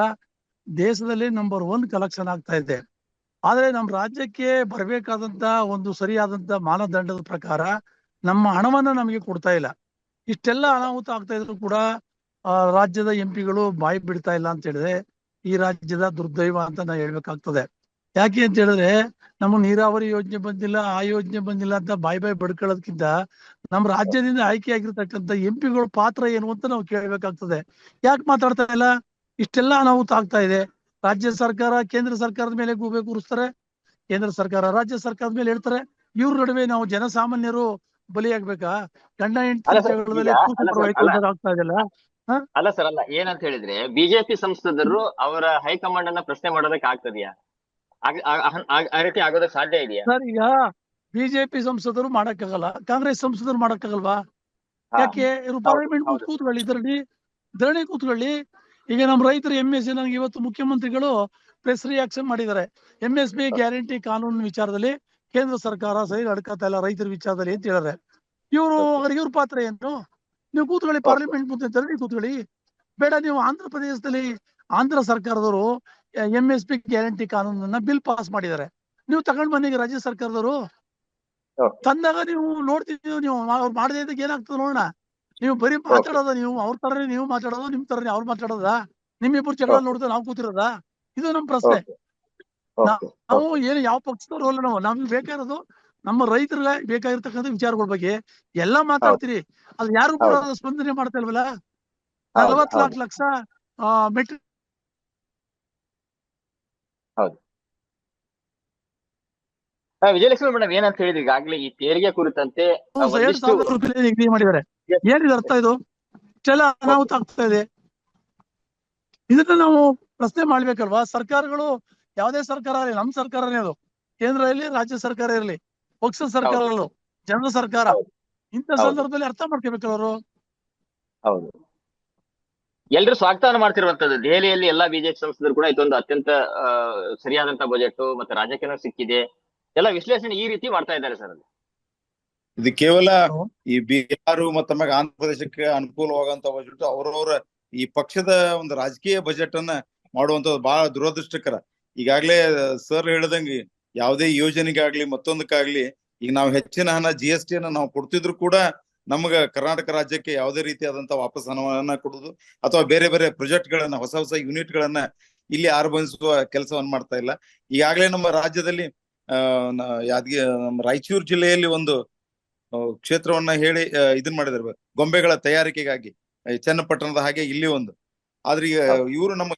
ದೇಶದಲ್ಲಿ ನಂಬರ್ ಒನ್ ಕಲೆಕ್ಷನ್ ಆಗ್ತಾ ಇದೆ. ಆದ್ರೆ ನಮ್ಮ ರಾಜ್ಯಕ್ಕೆ ಬರಬೇಕಾದಂತ ಒಂದು ಸರಿಯಾದಂತ ಮಾನದಂಡದ ಪ್ರಕಾರ ನಮ್ಮ ಹಣವನ್ನ ನಮಗೆ ಕೊಡ್ತಾ ಇಲ್ಲ. ಇಷ್ಟೆಲ್ಲ ಅನಾಹುತ ಆಗ್ತಾ ಇದ್ರು ಕೂಡ ರಾಜ್ಯದ ಎಂ ಪಿಗಳು ಬಾಯಿ ಬಿಡ್ತಾ ಇಲ್ಲ ಅಂತ ಹೇಳಿದ್ರೆ ಈ ರಾಜ್ಯದ ದುರ್ದೈವ ಅಂತ ನಾ ಹೇಳ್ಬೇಕಾಗ್ತದೆ. ಯಾಕೆ ಅಂತ ಹೇಳಿದ್ರೆ ನಮ್ಮ ನೀರಾವರಿ ಯೋಜನೆ ಬಂದಿಲ್ಲ ಆ ಯೋಜನೆ ಬಂದಿಲ್ಲ ಅಂತ ಬಾಯ್ ಬಾಯ್ ಬಡ್ಕೊಳ್ಳೋದಕ್ಕಿಂತ ನಮ್ಮ ರಾಜ್ಯದಿಂದ ಆಯ್ಕೆ ಆಗಿರ್ತಕ್ಕಂಥ ಎಂ ಪಿಗಳ ಪಾತ್ರ ಏನು ಅಂತ ನಾವು ಕೇಳಬೇಕಾಗ್ತದೆ. ಯಾಕೆ ಮಾತಾಡ್ತಾ ಇಲ್ಲ? ಇಷ್ಟೆಲ್ಲ ಅನಾಹುತ ಆಗ್ತಾ ಇದೆ. ರಾಜ್ಯ ಸರ್ಕಾರ ಕೇಂದ್ರ ಸರ್ಕಾರದ ಮೇಲೆ ಗೂಬೆ ಕೂರಿಸ್ತಾರೆ. ಕೇಂದ್ರ ಸರ್ಕಾರ ರಾಜ್ಯ ಸರ್ಕಾರದ ಮೇಲೆ ಹೇಳ್ತಾರೆ. ಇವ್ರ ನಡುವೆ ನಾವು ಜನಸಾಮಾನ್ಯರು ಬಲಿಯಾಗ್ಬೇಕಾ? ಗಂಡ ಹೆಂಡತಿ ಆಗ್ತಾ ಇದೆಯಲ್ಲ? ಅಲ್ಲ ಸರ್ ಅಲ್ಲ. ಏನಂತ ಹೇಳಿದ್ರೆ ಬಿಜೆಪಿ ಸಂಸದರು ಅವರ ಹೈಕಮಾಂಡ್ ಅನ್ನ ಪ್ರಶ್ನೆ ಮಾಡೋದಕ್ಕೆ ಆಗ್ತದೆಯಾ ಆಗ- ಆ- ರೀತಿ ಆಗೋದಕ್ಕೆ ಸಾಧ್ಯ ಇದೆಯಾ? ಸರ್ ಈಗ ಬಿಜೆಪಿ ಸಂಸದರು ಮಾಡಕ್ಕಾಗಲ್ಲ ಕಾಂಗ್ರೆಸ್ ಸಂಸದರು ಮಾಡಕ್ಕಾಗಲ್ವಾ. ಯಾಕೆ? ಇವರು ಪಾರ್ಲಿಮೆಂಟ್. ಕೂತ್ಕೊಳ್ಳಿ ಧರಣಿ ಧರಣಿ ಕೂತ್ಕೊಳ್ಳಿ. ಈಗ ನಮ್ಮ ರೈತರು ಎಂ ಎಸ್ ನನಗೆ ಇವತ್ತು ಮುಖ್ಯಮಂತ್ರಿಗಳು ಪ್ರೆಸ್ ರಿಯಾಕ್ಷನ್ ಮಾಡಿದ್ದಾರೆ. ಎಂ ಎಸ್ ಬಿ ಗ್ಯಾರಂಟಿ ಕಾನೂನು ವಿಚಾರದಲ್ಲಿ ಕೇಂದ್ರ ಸರ್ಕಾರ ಸರಿ ನಡ್ಕತಾ ಇಲ್ಲ ರೈತರ ವಿಚಾರದಲ್ಲಿ ಅಂತ ಹೇಳಿದ್ರೆ ಇವರು ಇವ್ರ ಪಾತ್ರ ಏನು? ನೀವು ಕೂತ್ಕೊಳ್ಳಿ ಪಾರ್ಲಿಮೆಂಟ್ ಮುಂದೆ ಧರಣಿ ಕೂತ್ಕೊಳ್ಳಿ. ಬೇಡ ನೀವು ಆಂಧ್ರ ಪ್ರದೇಶದಲ್ಲಿ ಆಂಧ್ರ ಸರ್ಕಾರದವರು ಎಂ ಎಸ್ ಪಿ ಗ್ಯಾರಂಟಿ ಕಾನೂನನ್ನ ಬಿಲ್ ಪಾಸ್ ಮಾಡಿದ್ದಾರೆ. ನೀವು ತಗೊಂಡ್ ಬನ್ನಿ ರಾಜ್ಯ ಸರ್ಕಾರದವರು. ತಂದಾಗ ನೀವು ನೋಡ್ತೀವಿ ನೀವು ಅವ್ರು ಮಾಡದೇ ಇದ್ದಾಗ ಏನಾಗ್ತದೆ ನೋಡೋಣ. ನೀವು ಬರೀ ಮಾತಾಡೋದ ನೀವು ಅವ್ರ ತರನೇ ನೀವು ಮಾತಾಡೋದು ನಿಮ್ ತರನೇ ಅವ್ರು ಮಾತಾಡೋದ? ನಿಮ್ಮಿಬ್ಬರು ಜಗಳ ನೋಡ್ತಾ ನೋಡಿದ್ರೆ ನಾವು ಕೂತಿರೋದ? ಇದು ನಮ್ ಪ್ರಶ್ನೆ. ನಾವು ಏನು ಯಾವ ಪಕ್ಷದವ್ರು ಅಲ್ಲ ನಾವು ನಮ್ಗೆ ಬೇಕಾಗಿರೋದು ನಮ್ಮ ರೈತರಿಗೆ ಬೇಕಾಗಿರ್ತಕ್ಕಂಥ ವಿಚಾರಗಳ ಬಗ್ಗೆ. ಎಲ್ಲಾ ಮಾತಾಡ್ತೀರಿ. ಅದು ಯಾರು ಕೂಡ. ಸ್ಪಂದನೆ ಮಾಡ್ತಾ ಇಲ್ವಲ್ಲ? ನಲ್ವತ್ ಲಕ್ಷ ಮೆಟ್ರಿಕ್ ಆ, ವಿಜಯಲಕ್ಷ್ಮಿ ಮೇಡಮ್ ಏನಂತ ಹೇಳಿದ್ರಿ? ಈಗಾಗಲೇ ಈ ತೆರಿಗೆ ಕುರಿತಂತೆ ಆ, ಎರಡ್ ಒಂದಿಷ್ಟು ಸಾವಿರ ರೂಪಾಯಿ ನಿಗದಿ ಮಾಡಿದ್ದಾರೆ. ಏನಿದೆ ಅರ್ಥ ಇದು? ಇಷ್ಟೆಲ್ಲ ಅನಾಹುತ ಆಗ್ತಾ ಇದೆ. ಇದನ್ನ ನಾವು ಪ್ರಶ್ನೆ ಮಾಡ್ಬೇಕಲ್ವಾ? ಸರ್ಕಾರಗಳು ಯಾವುದೇ ಸರ್ಕಾರ ಇರಲಿ ನಮ್ ಸರ್ಕಾರನೇ ಅದು. ಕೇಂದ್ರ ಇರಲಿ ರಾಜ್ಯ ಸರ್ಕಾರ ಇರಲಿ ಪಕ್ಷ ಸರ್ಕಾರ ಜನರ ಸರ್ಕಾರ. ಇಂತ ಇಂಥ ಸಂದರ್ಭದಲ್ಲಿ ಅರ್ಥ ಮಾಡ್ಕೋಬೇಕಲ್ಲ ಅವರು? ಹೌದು. ಎಲ್ರು ಸ್ವಾಗತವನ್ನು ಮಾಡ್ತಿರುವಂತದ್ದು ದೆಹಲಿಯಲ್ಲಿ ಎಲ್ಲಾ ಬಿಜೆಪಿ ಸಂಸದರು ಕೂಡ ಇದೊಂದು ಅತ್ಯಂತ ಸರಿಯಾದಂತ ಬಜೆಟ್ ಮತ್ತೆ ರಾಜಕೀಯ ಸಿಕ್ಕಿದೆ. ಎಲ್ಲ ವಿಶ್ಲೇಷಣೆ ಈ ರೀತಿ ಮಾಡ್ತಾ ಇದ್ದಾರೆ ಸರ್ ಅಲ್ಲಿ. ಇದು ಕೇವಲ ಈ ಬಿಹಾರ ಮತ್ತು ಆಮ್ಯಾಗ ಆಂಧ್ರ ಪ್ರದೇಶಕ್ಕೆ ಅನುಕೂಲವಾಗುವಂತ ಬಜೆಟ್ ಅವರವರ ಈ ಪಕ್ಷದ ಒಂದು ರಾಜಕೀಯ ಬಜೆಟ್ ಅನ್ನ ಮಾಡುವಂತದ್ದು ಬಹಳ ದುರದೃಷ್ಟಕರ. ಈಗಾಗಲೇ ಸರ್ ಹೇಳ್ದಂಗೆ ಯಾವುದೇ ಯೋಜನೆಗಾಗ್ಲಿ ಮತ್ತೊಂದಕ್ಕಾಗ್ಲಿ ಈಗ ನಾವು ಹೆಚ್ಚಿನ ಹಣ ಜಿ ಎಸ್ ಟಿ ಅನ್ನ ನಾವು ಕೊಡ್ತಿದ್ರು ಕೂಡ ನಮಗ ಕರ್ನಾಟಕ ರಾಜ್ಯಕ್ಕೆ ಯಾವುದೇ ರೀತಿಯಾದಂತ ವಾಪಸ್ ಹಣವನ್ನ ಕೊಡುದು ಅಥವಾ ಬೇರೆ ಬೇರೆ ಪ್ರಾಜೆಕ್ಟ್ ಗಳನ್ನ ಹೊಸ ಹೊಸ ಯೂನಿಟ್ ಗಳನ್ನ ಇಲ್ಲಿ ಆರಂಭಿಸುವ ಕೆಲಸವನ್ನ ಮಾಡ್ತಾ ಇಲ್ಲ. ಈಗಾಗಲೇ ನಮ್ಮ ರಾಜ್ಯದಲ್ಲಿ ಆ ಯಾದಗಿರಿ ನಮ್ಮ ರಾಯಚೂರು ಜಿಲ್ಲೆಯಲ್ಲಿ ಒಂದು ಕ್ಷೇತ್ರವನ್ನ ಹೇಳಿ ಇದನ್ನ ಇದನ್ ಮಾಡಿದಾರೆ ಗೊಂಬೆಗಳ ತಯಾರಿಕೆಗಾಗಿ ಚನ್ನಪಟ್ಟಣದ ಹಾಗೆ ಇಲ್ಲಿ ಒಂದು. ಆದ್ರೆ ಈಗ ಇವರು ನಮ್ಮ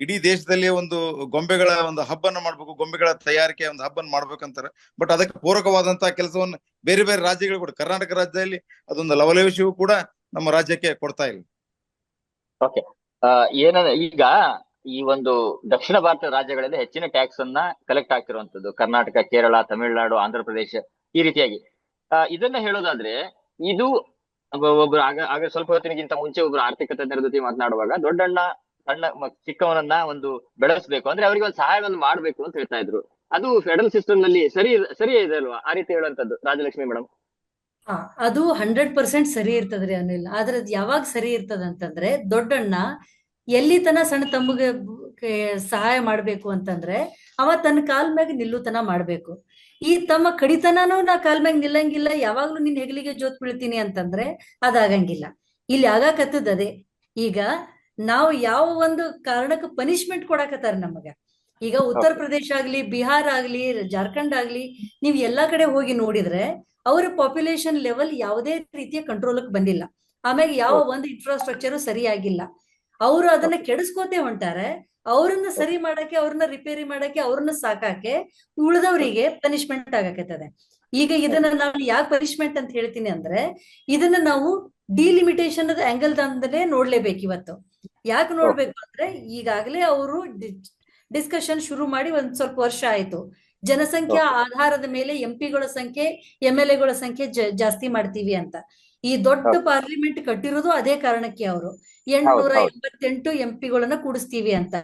ಇಡೀ ದೇಶದಲ್ಲಿ ಒಂದು ಗೊಂಬೆಗಳ ಒಂದು ಹಬ್ಬನ ಮಾಡ್ಬೇಕು ಗೊಂಬೆಗಳ ತಯಾರಿಕೆ ಒಂದು ಹಬ್ಬನ ಮಾಡ್ಬೇಕಂತಾರೆ. ಬಟ್ ಅದಕ್ಕೆ ಪೂರಕವಾದಂತಹ ಕೆಲಸವನ್ನು ಬೇರೆ ಬೇರೆ ರಾಜ್ಯಗಳು ಕೂಡ ಕರ್ನಾಟಕ ರಾಜ್ಯದಲ್ಲಿ ಅದೊಂದು ಲವಲೇಶವೂ ಕೂಡ ನಮ್ಮ ರಾಜ್ಯಕ್ಕೆ ಕೊಡ್ತಾ ಇಲ್ಲ. ಓಕೆ. ಏನ ಈಗ ಈ ಒಂದು ದಕ್ಷಿಣ ಭಾರತ ರಾಜ್ಯಗಳಲ್ಲಿ ಹೆಚ್ಚಿನ ಟ್ಯಾಕ್ಸ್ ಅನ್ನ ಕಲೆಕ್ಟ್ ಆಗ್ತಿರುವಂತದ್ದು ಕರ್ನಾಟಕ, ಕೇರಳ, ತಮಿಳುನಾಡು, ಆಂಧ್ರ ಪ್ರದೇಶ ಈ ರೀತಿಯಾಗಿ. ಇದನ್ನ ಹೇಳೋದಾದ್ರೆ, ಇದು ಒಬ್ರು ಆಗ ಆಗ ಸ್ವಲ್ಪ ಹೊತ್ತಿನಗಿಂತ ಮುಂಚೆ ಒಬ್ರು ಆರ್ಥಿಕ ತಜ್ಞರ ಮಾತನಾಡುವಾಗ ದೊಡ್ಡಣ್ಣ, ಸಣ್ಣ ಚಿಕ್ಕವನನ್ನ ಒಂದು ಬೆಳೆಸಬೇಕು. ಅಂದ್ರೆ ಅವರಿಗೆ ಒಂದು ಸಹಾಯವನ್ನು ಮಾಡ್ಬೇಕು ಅಂತ ಹೇಳ್ತಾ ಇದ್ರು. ಅದು ಫೆಡರಲ್ ಸಿಸ್ಟಮ್ನಲ್ಲಿ ಸರಿ ಸರಿ ಇದೆ ಅಲ್ವಾ? ಆ ರೀತಿ ಹೇಳುವಂತದ್ದು ರಾಜಲಕ್ಷ್ಮಿ ಮೇಡಮ್ ಅದು ಹಂಡ್ರೆಡ್ ಪರ್ಸೆಂಟ್ ಸರಿ ಇರ್ತದ್ರಿ ಅನಿಲ್. ಆದ್ರೆ ಯಾವಾಗ ಸರಿ ಇರ್ತದ ಅಂತಂದ್ರೆ ದೊಡ್ಡಣ್ಣ ಎಲ್ಲಿ ತನ ಸಣ್ಣ ತಮ್ಮಗೆ ಸಹಾಯ ಮಾಡ್ಬೇಕು ಅಂತಂದ್ರೆ ಅವ ತನ್ನ ಕಾಲ್ ಮ್ಯಾಗ ನಿಲ್ಲುತನ ಮಾಡ್ಬೇಕು. ಈ ತಮ್ಮ ಕಡಿತನೂ ನಾ ಕಾಲ್ ಮ್ಯಾಗ ನಿಲ್ಲಂಗಿಲ್ಲ ಯಾವಾಗ್ಲೂ ನಿನ್ ಹೆಗಲಿಗೆ ಜೋತ್ ಬೀಳ್ತೀನಿ ಅಂತಂದ್ರೆ ಅದಾಗಂಗಿಲ್ಲ. ಇಲ್ಲಿ ಆಗಾಕತ್ತದ ಅದೇ ಈಗ ನಾವು ಯಾವ ಒಂದು ಕಾರಣಕ್ಕೆ ಪನಿಷ್ಮೆಂಟ್ ಕೊಡಾಕತ್ತಾರ ನಮಗ. ಈಗ ಉತ್ತರ ಪ್ರದೇಶ ಆಗ್ಲಿ ಬಿಹಾರ್ ಆಗ್ಲಿ ಜಾರ್ಖಂಡ್ ಆಗ್ಲಿ ನೀವ್ ಎಲ್ಲಾ ಕಡೆ ಹೋಗಿ ನೋಡಿದ್ರೆ ಅವರ ಪಾಪ್ಯುಲೇಷನ್ ಲೆವೆಲ್ ಯಾವುದೇ ರೀತಿಯ ಕಂಟ್ರೋಲ್ ಬಂದಿಲ್ಲ. ಆಮ್ಯಾಗ ಯಾವ ಒಂದು ಇನ್ಫ್ರಾಸ್ಟ್ರಕ್ಚರ್ ಸರಿಯಾಗಿಲ್ಲ. ಅವರು ಅದನ್ನ ಕೆಡಿಸ್ಕೋತೆ ಹೊಂಟಾರೆ ಅವ್ರನ್ನ ಸರಿ ಮಾಡಕ್ಕೆ ಅವ್ರನ್ನ ರಿಪೇರಿ ಮಾಡಕ್ಕೆ ಅವ್ರನ್ನ ಸಾಕಾಕೆ ಉಳಿದವರಿಗೆ ಪನಿಷ್ಮೆಂಟ್ ಆಗಕತ್ತದೆ. ಈಗ ಇದನ್ನ ನಾವು ಯಾಕೆ ಪನಿಷ್ಮೆಂಟ್ ಅಂತ ಹೇಳ್ತೀನಿ ಅಂದ್ರೆ ಇದನ್ನ ನಾವು ಡಿಲಿಮಿಟೇಷನ್ ಆಂಗಲ್ ದಂದಲೇ ನೋಡ್ಲೇಬೇಕು ಇವತ್ತು. ಯಾಕೆ ನೋಡ್ಬೇಕು ಅಂದ್ರೆ ಈಗಾಗಲೇ ಅವರು ಡಿಸ್ಕಷನ್ ಶುರು ಮಾಡಿ ಒಂದ್ ಸ್ವಲ್ಪ ವರ್ಷ ಆಯ್ತು. ಜನಸಂಖ್ಯಾ ಆಧಾರದ ಮೇಲೆ ಎಂಪಿಗಳ ಸಂಖ್ಯೆ ಎಂ ಎಲ್ ಎಗಳ ಸಂಖ್ಯೆ ಜಾಸ್ತಿ ಮಾಡ್ತೀವಿ ಅಂತ. ಈ ದೊಡ್ಡ. ಪಾರ್ಲಿಮೆಂಟ್ ಕಟ್ಟಿರೋದು ಅದೇ ಕಾರಣಕ್ಕೆ ಅವರು. ಎಂಟ್ನೂರ ಎಂಬತ್ತೆಂಟು ಎಂಪಿಗಳನ್ನ ಕೂಡಿಸ್ತೀವಿ ಅಂತ.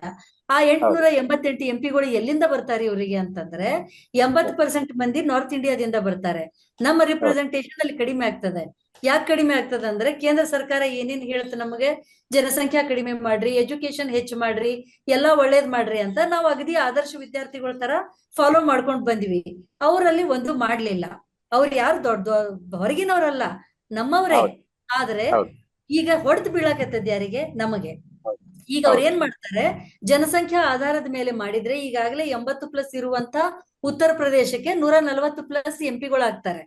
ಆ ಎಂಟ್ನೂರ ಎಂಬತ್ತೆಂಟು ಎಂಪಿಗಳು ಎಲ್ಲಿಂದ ಬರ್ತಾರೆ ಇವರಿಗೆ ಅಂತಂದ್ರೆ ಎಂಬತ್ ಪರ್ಸೆಂಟ್ ಮಂದಿ ನಾರ್ತ್ ಇಂಡಿಯಾದಿಂದ ಬರ್ತಾರೆ. ನಮ್ಮ ರಿಪ್ರೆಸೆಂಟೇಷನ್ ಅಲ್ಲಿ ಕಡಿಮೆ ಆಗ್ತದೆ. ಯಾಕೆ ಕಡಿಮೆ ಆಗ್ತದೆ ಅಂದ್ರೆ ಕೇಂದ್ರ ಸರ್ಕಾರ ಏನೇನ್ ಹೇಳುತ್ತೆ ನಮಗೆ? ಜನಸಂಖ್ಯಾ ಕಡಿಮೆ ಮಾಡ್ರಿ ಎಜುಕೇಶನ್ ಹೆಚ್ಚು ಮಾಡ್ರಿ ಎಲ್ಲಾ ಒಳ್ಳೇದ್ ಮಾಡ್ರಿ ಅಂತ ನಾವು ಅಗದಿ ಆದರ್ಶ ವಿದ್ಯಾರ್ಥಿಗಳ ತರ ಫಾಲೋ ಮಾಡ್ಕೊಂಡ್ ಬಂದ್ವಿ. ಅವರಲ್ಲಿ ಒಂದು ಮಾಡ್ಲಿಲ್ಲ. ಅವ್ರು ಯಾರು ದೊಡ್ಡ ಹೊರಗಿನವರಲ್ಲ ನಮ್ಮವರೇ. ಆದ್ರೆ. ಈಗ ಹೊಡೆದು ಬೀಳಾಕತ್ತದ ಯಾರಿಗೆ? ನಮಗೆ. ಈಗ ಅವ್ರು ಏನ್ ಮಾಡ್ತಾರೆ? ಜನಸಂಖ್ಯಾ ಆಧಾರದ ಮೇಲೆ ಮಾಡಿದ್ರೆ ಈಗಾಗಲೇ ಎಂಬತ್ತು ಪ್ಲಸ್ ಇರುವಂತ ಉತ್ತರ ಪ್ರದೇಶಕ್ಕೆ ನೂರ ನಲವತ್ತು ಪ್ಲಸ್ ಎಂ ಆಗ್ತಾರೆ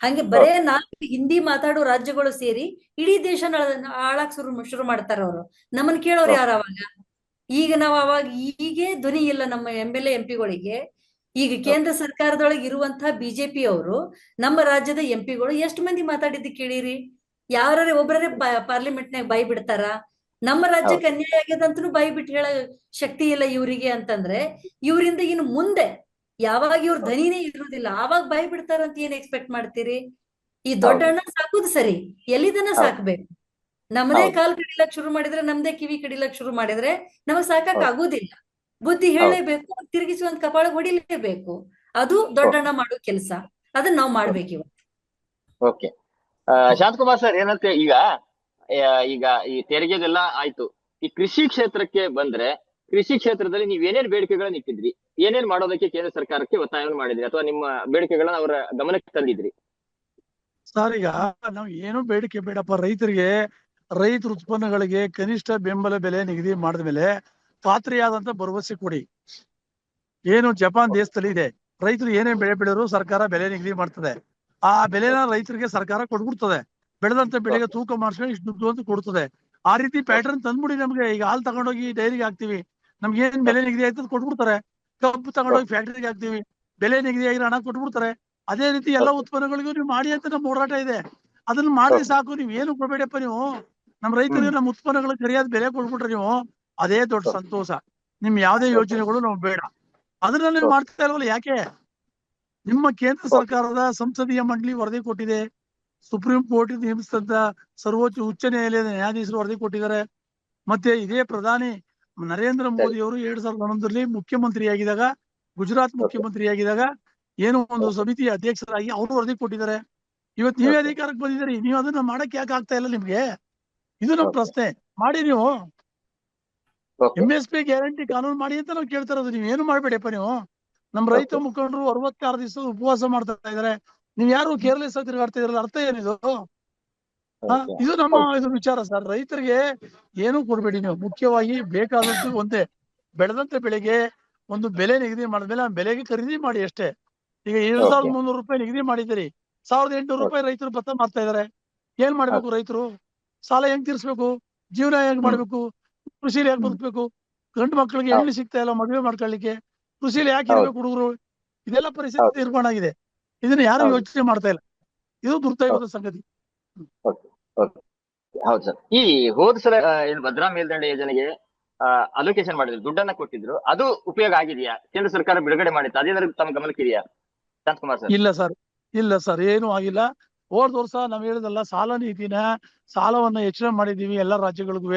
ಹಂಗೆ ಬರೇ ನಾಲ್ಕು ಹಿಂದಿ ಮಾತಾಡೋ ರಾಜ್ಯಗಳು ಸೇರಿ ಇಡೀ ದೇಶ ಆಳಾಕ್ ಶುರು ಶುರು ಮಾಡ್ತಾರ ಅವರು. ನಮ್ಮನ್ ಕೇಳೋರು ಯಾರು ಅವಾಗ? ಈಗ ನಾವು ಅವಾಗ ಈಗ ಧ್ವನಿ ಇಲ್ಲ ನಮ್ಮ ಎಂ ಎಲ್ ಎಂ ಪಿಗಳಿಗೆ ಈಗ ಕೇಂದ್ರ ಸರ್ಕಾರದೊಳಗೆ ಇರುವಂತಹ ಬಿಜೆಪಿ ಅವರು ನಮ್ಮ ರಾಜ್ಯದ ಎಂ ಪಿಗಳು ಎಷ್ಟು ಮಂದಿ ಮಾತಾಡಿದ್ದು ಕೇಳಿರಿ? ಯಾರೇ ಒಬ್ಬರೇ ಪಾರ್ಲಿಮೆಂಟ್ನಾಗ ಬೈ ಬಿಡ್ತಾರ ನಮ್ಮ ರಾಜ್ಯಕ್ಕೆ ಅನ್ಯಾಯ ಆಗ್ಯದಂತೂ ಬೈ ಬಿಟ್ಟು ಹೇಳ ಶಕ್ತಿ ಇಲ್ಲ ಇವರಿಗೆ ಅಂತಂದ್ರೆ ಇವರಿಂದ ಇನ್ನು ಮುಂದೆ ಯಾವಾಗ ಇವ್ರ ಧನಿನೇ ಇರುವುದಿಲ್ಲ ಆವಾಗ ಬಾಯಿ ಬಿಡ್ತಾರಂತ ಏನ್ ಎಕ್ಸ್ಪೆಕ್ಟ್ ಮಾಡ್ತೀರಿ? ಈ ದೊಡ್ಡ ಅಣ್ಣ ಸಾಕುದು ಸರಿ ಎಲ್ಲಿದನ್ನ. ಸಾಕ್ಬೇಕು? ನಮ್ದೇ. ಕಾಲ್ ಕಡಿಲಕ್ ಶುರು ಮಾಡಿದ್ರೆ ನಮ್ದೇ ಕಿವಿ ಕಡಿಲಕ್ ಶುರು ಮಾಡಿದ್ರೆ ನಮಗ್ ಸಾಕಕ್. ಆಗುದಿಲ್ಲ. ಬುದ್ಧಿ ಹೇಳಲೇಬೇಕು ತಿರುಗಿಸಿ ಒಂದ್ ಕಪಾಳ ಹೊಡಿಲೇಬೇಕು. ಅದು ದೊಡ್ಡಣ್ಣ ಮಾಡೋ ಕೆಲಸ. ಅದನ್ನ ನಾವ್ ಮಾಡ್ಬೇಕು ಇವತ್ತು ಓಕೆ. ಶಾಂತಕುಮಾರ್ ಸರ್, ಏನಂತೆ, ಈಗ ಈಗ ಈ ತೆರಿಗೆದೆಲ್ಲ ಆಯ್ತು. ಈ ಕೃಷಿ ಕ್ಷೇತ್ರಕ್ಕೆ ಬಂದ್ರೆ, ಕೃಷಿ ಕ್ಷೇತ್ರದಲ್ಲಿ ನೀವ್ ಏನೇನ್ ಬೇಡಿಕೆಗಳನ್ನ ಇಟ್ಟಿದ್ರಿ? ಏನೇನ್ ಮಾಡೋದಕ್ಕೆ ಕೇಂದ್ರ ಸರ್ಕಾರಕ್ಕೆ ಒತ್ತಾಯವನ್ನು ಮಾಡಿದ್ರಿ? ಅಥವಾ ನಿಮ್ಮ ಬೇಡಿಕೆಗಳನ್ನ ಅವರ ಗಮನಕ್ಕೆ ತಂದಿದ್ರಿ? ಸರ್, ಈಗ ನಾವು ಏನು ಬೇಡಿಕೆ ಬೇಡಪ್ಪ. ರೈತರಿಗೆ, ರೈತರ ಉತ್ಪನ್ನಗಳಿಗೆ ಕನಿಷ್ಠ ಬೆಂಬಲ ಬೆಲೆ ನಿಗದಿ ಮಾಡಿದ ಮೇಲೆ ಖಾತ್ರಿಯಾದಂತ ಭರವಸೆ ಕೊಡಿ. ಏನು ಜಪಾನ್ ದೇಶದಲ್ಲಿ ಇದೆ. ರೈತರು ಏನೇ ಬೆಳೆ ಬೆಳೆದ್ರು ಸರ್ಕಾರ ಬೆಲೆ ನಿಗದಿ ಮಾಡ್ತದೆ. ಆ ಬೆಲೆನ ರೈತರಿಗೆ ಸರ್ಕಾರ ಕೊಟ್ಬಿಡ್ತದೆ ಬೆಳೆದಂತ ಬೆಳೆಗೆ ತೂಕ ಮಾಡಿಸ್ಕೊಂಡು ಇಷ್ಟು ದುಡ್ಡು ಅಂತ ಕೊಡ್ತದೆ. ಆ ರೀತಿ ಪ್ಯಾಟರ್ನ್ ತಂದ್ಬಿಡಿ ನಮ್ಗೆ. ಈಗ ಹಾಲು ತಗೊಂಡೋಗಿ ಡೈರಿಗೆ ಹಾಕ್ತಿವಿ. ನಮ್ಗೆ ಏನ್ ಬೆಲೆ ನಿಗದಿ ಆಯ್ತದ ಕೊಟ್ಬಿಡ್ತಾರೆ. ಕಬ್ಬು ತಗೊಂಡೋಗಿ ಫ್ಯಾಕ್ಟರಿಗೆ ಹಾಕ್ತಿವಿ. ಬೆಲೆ ನಿಗದಿ ಆಗಿರೋ ಹಣ ಕೊಟ್ಬಿಡ್ತಾರೆ. ಅದೇ ರೀತಿ ಎಲ್ಲ ಉತ್ಪನ್ನಗಳಿಗೂ ನೀವು ಮಾಡಿ ಅಂತ ನಮ್ಮ ಹೋರಾಟ ಇದೆ. ಅದನ್ನ ಮಾಡಿ ಸಾಕು. ನೀವ್ ಏನು ಕೊಡ್ಬೇಡಪ್ಪ ನೀವು. ನಮ್ಮ ರೈತರಿಗೆ ನಮ್ಮ ಉತ್ಪನ್ನಗಳಿಗೆ ಸರಿಯಾದ ಬೆಲೆ ಕೊಟ್ಬಿಟ್ರೆ ನೀವು ಅದೇ ದೊಡ್ಡ ಸಂತೋಷ. ನಿಮ್ ಯಾವ್ದೇ ಯೋಜನೆಗಳು ನಾವು ಬೇಡ. ಅದನ್ನ ನೀವು ಮಾಡ್ತಾ ಇಲ್ವಲ್ಲ ಯಾಕೆ? ನಿಮ್ಮ ಕೇಂದ್ರ ಸರ್ಕಾರದ ಸಂಸದೀಯ ಮಂಡಳಿ ವರದಿ ಕೊಟ್ಟಿದೆ. ಸುಪ್ರೀಂ ಕೋರ್ಟ್ ನೇಮಿಸಿದಂತ ಸರ್ವೋಚ್ಚ ಉಚ್ಚ ನ್ಯಾಯಾಲಯದ ನ್ಯಾಯಾಧೀಶರು ವರದಿ ಕೊಟ್ಟಿದ್ದಾರೆ. ಮತ್ತೆ ಇದೇ ಪ್ರಧಾನಿ ನರೇಂದ್ರ ಮೋದಿ ಅವರು ಎರಡ್ ಸಾವಿರದ ಹನ್ನೊಂದರಲ್ಲಿ ಮುಖ್ಯಮಂತ್ರಿಯಾಗಿದ್ದಾಗ ಗುಜರಾತ್ ಮುಖ್ಯಮಂತ್ರಿಯಾಗಿದ್ದಾಗ ಏನೋ ಒಂದು ಸಮಿತಿಯ ಅಧ್ಯಕ್ಷರಾಗಿ ಅವರು ವರದಿ ಕೊಟ್ಟಿದ್ದಾರೆ. ಇವತ್ತು ನೀವೇ. ಅಧಿಕಾರಕ್ಕೆ ಬಂದಿದ್ದೀರಿ. ನೀವು ಅದನ್ನ ಮಾಡಕ್ ಯಾಕೆ ಆಗ್ತಾ ಇಲ್ಲ ನಿಮ್ಗೆ? ಇದು ನಮ್ಮ ಪ್ರಶ್ನೆ. ಮಾಡಿ ನೀವು. ಎಂ ಎಸ್ ಪಿ ಗ್ಯಾರಂಟಿ ಕಾನೂನು ಮಾಡಿ ಅಂತ ನಾವು ಕೇಳ್ತಾ ಇರೋದು. ನೀವು ಏನು ಮಾಡ್ಬೇಡಿಯಪ್ಪ ನೀವು? ನಮ್ಮ ರೈತ. ಮುಖಂಡರು ಅರವತ್ತಾರು ದಿವಸ ಉಪವಾಸ ಮಾಡ್ತಾ ಇದಾರೆ. ನೀವ್ ಯಾರು ಕೇರ್ಲೆಸ್ ಆಗಿ ತಿರುಗಾಡ್ತಾ ಇದ್ರಲ್ಲ ಅರ್ಥ ಏನಿದು? ಇದು ನಮ್ಮ ಇದು ವಿಚಾರ ಸರ್. ರೈತರಿಗೆ ಏನು ಕೊಡ್ಬೇಡಿ ನೀವು. ಮುಖ್ಯವಾಗಿ ಬೇಕಾದದ್ದು ಒಂದೇ. ಬೆಳೆದಂತ ಬೆಳೆಗೆ ಒಂದು ಬೆಲೆ ನಿಗದಿ ಮಾಡಿದ್ಮೇಲೆ ಆ ಬೆಲೆಗೆ ಖರೀದಿ ಮಾಡಿ ಅಷ್ಟೇ. ಈಗ ಎರಡ್ ಸಾವಿರದ. ಮುನ್ನೂರು ರೂಪಾಯಿ ನಿಗದಿ ಮಾಡಿದಿರಿ ಸಾವಿರದ ಎಂಟುನೂರು ರೂಪಾಯಿ ರೈತರು ಭತ್ತ ಮಾಡ್ತಾ ಇದಾರೆ. ಏನ್ ಮಾಡ್ಬೇಕು ರೈತರು? ಸಾಲ ಹೆಂಗ್ ತೀರ್ಸ್ಬೇಕು? ಜೀವನ ಹೆಂಗ್. ಮಾಡ್ಬೇಕು? ಕೃಷಿಲಿ ಹೆಂಗ್ ಬದುಕ್ಬೇಕು? ಗಂಡು ಮಕ್ಕಳಿಗೆ. ಹೆಣ್ಣು ಸಿಗ್ತಾ ಇಲ್ಲ ಮದುವೆ ಮಾಡ್ಕೊಳ್ಳಿಕ್ಕೆ. ಕೃಷಿಲಿ ಯಾಕೆ. ಇರ್ಬೇಕು ಹುಡುಗರು? ಇದೆಲ್ಲ ಪರಿಸ್ಥಿತಿ. ನಿರ್ಮಾಣ ಆಗಿದೆ. ಇದನ್ನ ಯಾರು ಯೋಚನೆ ಮಾಡ್ತಾ ಇಲ್ಲ. ಇದು ದುರ್ದೈವದ ಸಂಗತಿ. ಹೌದು. ಸರ್. ಈ ಹೋದ ಸಲ ಏನು ಭದ್ರಾ ಮೇಲ್ದಂಡೆ ಯೋಜನೆಗೆ ಅಲೋಕೇಶನ್ ಮಾಡಿದ್ರು ದುಡ್ಡನ್ನ ಕೊಟ್ಟಿದ್ರು. ಅದು ಉಪಯೋಗ ಆಗಿದೆಯಾ? ಕೇಂದ್ರ ಸರ್ಕಾರ ಬಿಡುಗಡೆ ಮಾಡಿತ್ತು. ಅದೇನಾದ್ರು ತಮ್ಮ ಗಮನಕ್ಕೆ ಇದೆಯಾ ಶಾಂತಕುಮಾರ್ ಸರ್. ಇಲ್ಲ ಸರ್. ಇಲ್ಲ ಸರ್. ಏನೂ ಆಗಿಲ್ಲ. ಹೋದ್ ವರ್ಷ ನಾವು ಹೇಳಿದಲ್ಲ ಸಾಲ ನೀತಿನ ಸಾಲವನ್ನ ಹೆಚ್ಚಳ ಮಾಡಿದೀವಿ ಎಲ್ಲಾ ರಾಜ್ಯಗಳಿಗೂ.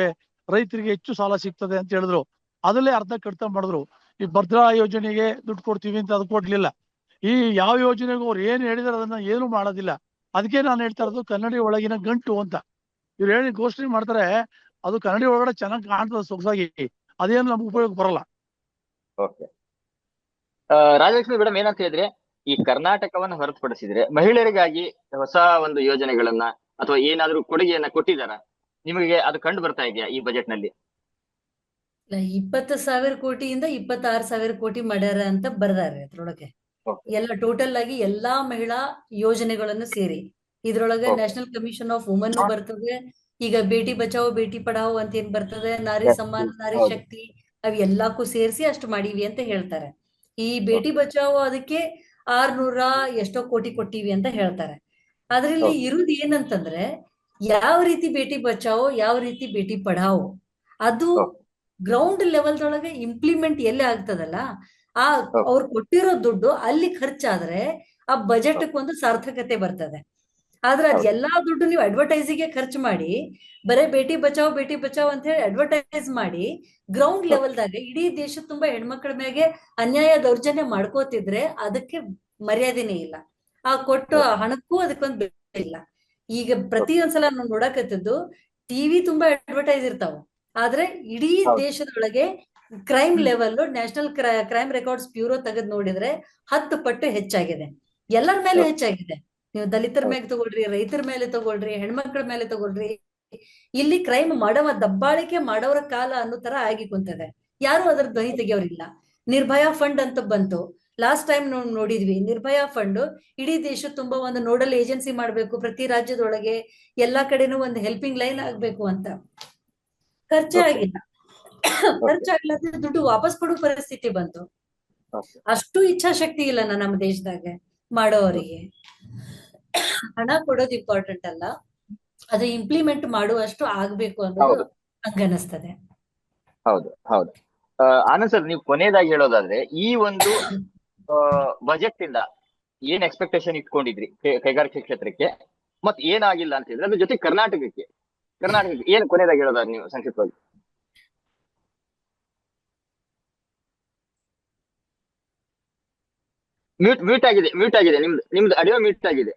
ರೈತರಿಗೆ ಹೆಚ್ಚು ಸಾಲ ಸಿಗ್ತದೆ ಅಂತ ಹೇಳಿದ್ರು. ಅದಲ್ಲೇ ಅರ್ಧ ಕಡಿತ ಮಾಡಿದ್ರು. ಈ ಭದ್ರಾ ಯೋಜನೆಗೆ ದುಡ್ಡು ಕೊಡ್ತೀವಿ ಅಂತ ಅದು ಕೊಡ್ಲಿಲ್ಲ. ಈ ಯಾವ ಯೋಜನೆಗೂ ಅವ್ರು ಏನ್ ಹೇಳಿದಾರೆ ಅದನ್ನ ಏನು ಮಾಡೋದಿಲ್ಲ. ಅದಕ್ಕೆ ನಾನು ಹೇಳ್ತಾ ಇರೋದು ಕನ್ನಡಿ ಒಳಗಿನ ಗಂಟು ಅಂತ. ಇವ್ರು ಹೇಳಿ ಘೋಷಣೆ ಮಾಡ್ತಾರೆ, ಅದು ಕನ್ನಡಿ ಒಳಗಡೆ ಚೆನ್ನಾಗಿ ಕಾಣ್ತದೆ ಸೊಗಸಾಗಿ. ಅದೇನು ನಮ್ಗೆ ಉಪಯೋಗ ಬರಲ್ಲ. ರಾಜಲಕ್ಷ್ಮಿ ಮೇಡಮ್ ಏನಂತ ಹೇಳಿದ್ರೆ, ಈ ಕರ್ನಾಟಕವನ್ನು ಹೊರತುಪಡಿಸಿದ್ರೆ ಮಹಿಳೆಯರಿಗಾಗಿ ಹೊಸ ಒಂದು ಯೋಜನೆಗಳನ್ನ ಅಥವಾ ಏನಾದ್ರೂ ಕೊಡುಗೆಯನ್ನ ಕೊಟ್ಟಿದಾರ ನಿಮಗೆ ಅದು ಕಂಡು ಬರ್ತಾ ಇದೆಯಾ ಈ ಬಜೆಟ್ನಲ್ಲಿ? ಇಪ್ಪತ್ತು ಸಾವಿರ ಕೋಟಿಯಿಂದ ಇಪ್ಪತ್ತಾರು ಸಾವಿರ ಕೋಟಿ ಮಾಡ್ಯಾರ ಅಂತ ಬರ್ದಾರೆ ಅದ್ರೊಳಗೆ. ಎಲ್ಲ ಟೋಟಲ್ ಆಗಿ ಎಲ್ಲಾ ಮಹಿಳಾ ಯೋಜನೆಗಳನ್ನು ಸೇರಿ ಇದ್ರೊಳಗೆ. ನ್ಯಾಷನಲ್ ಕಮಿಷನ್ ಆಫ್ ವುಮನ್ ಬರ್ತದೆ ಈಗ ಬೇಟಿ ಬಚಾವೋ ಬೇಟಿ ಪಡಾವೋ ಅಂತ ಏನ್ ಬರ್ತದೆ ನಾರಿ ಸಮ್ಮಾನ ನಾರಿ. ಶಕ್ತಿ ಅವೆಲ್ಲಕ್ಕೂ ಸೇರಿಸಿ ಅಷ್ಟು ಮಾಡಿವಿ ಅಂತ ಹೇಳ್ತಾರೆ ಈ ಬೇಟಿ ಬಚಾವೋ ಅದಕ್ಕೆ ಆರ್ನೂರ ಎಷ್ಟೋ ಕೋಟಿ ಕೊಟ್ಟಿವಿ ಅಂತ ಹೇಳ್ತಾರೆ ಅದ್ರಲ್ಲಿ. ಇರುದು ಏನಂತಂದ್ರೆ ಯಾವ ರೀತಿ ಬೇಟಿ ಬಚಾವೋ ಯಾವ ರೀತಿ ಬೇಟಿ ಪಡಾವೋ ಅದು. ಗ್ರೌಂಡ್ ಲೆವೆಲ್ದೊಳಗೆ ಇಂಪ್ಲಿಮೆಂಟ್ ಎಲ್ಲಿ ಆಗ್ತದಲ್ಲ ಆ. ಅವ್ರು ಕೊಟ್ಟಿರೋ ದುಡ್ಡು ಅಲ್ಲಿ ಖರ್ಚಾದ್ರೆ ಆ ಬಜೆಟ್ ಒಂದು ಸಾರ್ಥಕತೆ ಬರ್ತದೆ. ಆದ್ರೆ ಅದ್ ಎಲ್ಲಾ ದುಡ್ಡು ನೀವು ಅಡ್ವರ್ಟೈಸಿಗೆ ಖರ್ಚು ಮಾಡಿ ಬರೇ ಬೇಟಿ ಬಚಾವ್ ಬೇಟಿ ಬಚಾವ್ ಅಂತ ಹೇಳಿ ಅಡ್ವರ್ಟೈಸ್ ಮಾಡಿ ಗ್ರೌಂಡ್ ಲೆವೆಲ್ ಲೆವೆಲ್ದಾಗ ಇಡೀ ದೇಶ ತುಂಬಾ ಹೆಣ್ಮಕ್ಳ ಮೇಲೆ ಅನ್ಯಾಯ ದೌರ್ಜನ್ಯ ಮಾಡ್ಕೋತಿದ್ರೆ ಅದಕ್ಕೆ ಮರ್ಯಾದೆನೇ ಇಲ್ಲ. ಆ ಕೊಟ್ಟು ಆ ಹಣಕ್ಕೂ ಅದಕ್ಕೊಂದು ಬೆಲೆ ಇಲ್ಲ. ಈಗ ಪ್ರತಿ ಒಂದ್ಸಲ ನಾವು ನೋಡಕತ್ತಿದ್ದು ಟಿವಿ ತುಂಬಾ ಅಡ್ವರ್ಟೈಸ್ ಇರ್ತಾವ. ಆದ್ರೆ ಇಡೀ. ದೇಶದೊಳಗೆ crime level national crime records bureau ತೆಗೆದ್ ನೋಡಿದ್ರೆ ಹತ್ತು ಪಟ್ಟು ಹೆಚ್ಚಾಗಿದೆ. ಎಲ್ಲರ ಮೇಲೆ ಹೆಚ್ಚಾಗಿದೆ. ನೀವು ದಲಿತರ ಮೇಲೆ ತಗೊಳ್ರಿ ರೈತರ ಮೇಲೆ ತಗೊಳ್ರಿ ಹೆಣ್ಮಕ್ಳ ಮೇಲೆ ತಗೊಳ್ರಿ ಇಲ್ಲಿ ಕ್ರೈಮ್ ಮಾಡವ ದಬ್ಬಾಳಿಕೆ ಮಾಡೋರ ಕಾಲ ಅನ್ನೋ ತರ ಆಗಿ ಕುಂತದೆ. ಯಾರು ಅದ್ರ ಧ್ವನಿ ತೆಗಿಯೋರಿಲ್ಲ. ನಿರ್ಭಯ ಫಂಡ್ ಅಂತ ಬಂತು. ಲಾಸ್ಟ್ ಟೈಮ್ ನಾವು ನೋಡಿದ್ವಿ. ನಿರ್ಭಯ ಫಂಡ್ ಇಡೀ ದೇಶ ತುಂಬಾ ಒಂದು ನೋಡಲ್ ಏಜೆನ್ಸಿ ಮಾಡ್ಬೇಕು. ಪ್ರತಿ ರಾಜ್ಯದೊಳಗೆ ಎಲ್ಲಾ ಕಡೆನೂ ಒಂದು ಹೆಲ್ಪಿಂಗ್ ಲೈನ್ ಆಗ್ಬೇಕು ಅಂತ. ಖರ್ಚೇ ಖರ್ಚಾಗಿಲ್ಲ [COUGHS] ಅಂದ್ರೆ ದುಡ್ಡು ವಾಪಸ್ ಕೊಡೋ ಪರಿಸ್ಥಿತಿ ಬಂತು. ಅಷ್ಟು ಇಚ್ಛಾಶಕ್ತಿ ಇಲ್ಲ ನಮ್ಮ ದೇಶದಾಗ ಮಾಡೋವರಿಗೆ. [COUGHS] ಹಣ ಕೊಡೋದು ಇಂಪಾರ್ಟೆಂಟ್ ಅಲ್ಲ. ಅದು ಇಂಪ್ಲಿಮೆಂಟ್ ಮಾಡುವಷ್ಟು ಆಗ್ಬೇಕು ಅನ್ನೋದು. ಹಂಗನಿಸ್ತದೆ ಹೌದು ಹೌದು. ಆನಂದ್ ಸರ್ ನೀವು ಕೊನೆಯದಾಗಿ ಹೇಳೋದಾದ್ರೆ ಈ ಒಂದು ಬಜೆಟ್ ಇಂದ ಏನ್ ಎಕ್ಸ್ಪೆಕ್ಟೇಷನ್ ಇಟ್ಕೊಂಡಿದ್ರಿ? ಕೈಗಾರಿಕೆ ಕ್ಷೇತ್ರಕ್ಕೆ. ಮತ್ ಏನಾಗಿಲ್ಲ ಅಂತ ಹೇಳಿದ್ರೆ ಅದ್ರ ಜೊತೆ ಕರ್ನಾಟಕಕ್ಕೆ. ಕರ್ನಾಟಕಕ್ಕೆ ಏನು ಕೊನೆಯದಾಗಿ ಹೇಳೋದ ನೀವು ಸಂಕ್ಷಿಪ್ತವಾಗಿ? ಮ್ಯೂಟ್ ಮ್ಯೂಟ್ ಆಗಿದೆ ಮ್ಯೂಟ್ ಆಗಿದೆ. ನಿಮ್ದು ನಿಮ್ದು ಅಡಿಯೋ ಮ್ಯೂಟ್ ಆಗಿದೆ.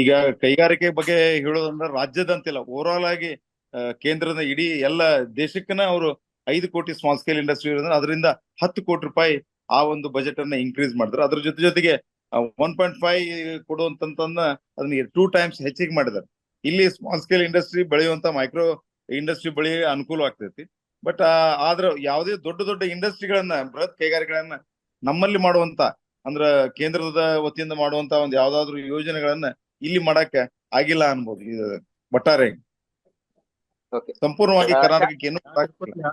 ಈಗ ಕೈಗಾರಿಕೆ ಬಗ್ಗೆ ಹೇಳೋದಂದ್ರೆ ರಾಜ್ಯದಂತಿಲ್ಲ. ಓವರ್ ಆಲ್ ಆಗಿ ಕೇಂದ್ರದ ಇಡೀ ಎಲ್ಲ ದೇಶಕ್ಕನ ಅವರು ಐದು ಕೋಟಿ ಸ್ಮಾಲ್ ಸ್ಕೇಲ್ ಇಂಡಸ್ಟ್ರಿ ಇರೋದ್ರೆ ಅದರಿಂದ ಹತ್ತು ಕೋಟಿ ರೂಪಾಯಿ ಆ ಒಂದು ಬಜೆಟ್ ಅನ್ನ ಇನ್ಕ್ರೀಸ್ ಮಾಡಿದ್ರು. ಅದ್ರ ಜೊತೆ ಜೊತೆಗೆ ಒನ್ ಪಾಯಿಂಟ್ ಫೈವ್ ಕೊಡುವಂತಂತಂದ ಅದನ್ನ ಟೂ ಟೈಮ್ಸ್ ಹೆಚ್ಚಿಗೆ ಮಾಡಿದ್ದಾರೆ. ಇಲ್ಲಿ ಸ್ಮಾಲ್ ಸ್ಕೇಲ್ ಇಂಡಸ್ಟ್ರಿ ಬೆಳೆಯುವಂತ ಮೈಕ್ರೋ ಇಂಡಸ್ಟ್ರಿ ಬಳಿ ಅನುಕೂಲ ಆಗ್ತೈತಿ ಬಟ್ ಆದ್ರ ಯಾವುದೇ ದೊಡ್ಡ ದೊಡ್ಡ ಇಂಡಸ್ಟ್ರಿಗಳನ್ನ ಬೃಹತ್ ಕೈಗಾರಿಕೆಗಳನ್ನ ನಮ್ಮಲ್ಲಿ ಮಾಡುವಂತ ಅಂದ್ರ ಕೇಂದ್ರದ ವತಿಯಿಂದ ಮಾಡುವಂತ ಒಂದು ಯಾವ್ದಾದ್ರು ಯೋಜನೆಗಳನ್ನ ಇಲ್ಲಿ ಮಾಡಕ್ಕೆ ಆಗಿಲ್ಲ ಅನ್ಬೋದು ಇದು ಒಟ್ಟಾರೆ. ಓಕೆ ಸಂಪೂರ್ಣವಾಗಿ ಕರ್ನಾಟಕಕ್ಕೆ ಏನು ಮಾಡಕ್ಕಿಲ್ಲ.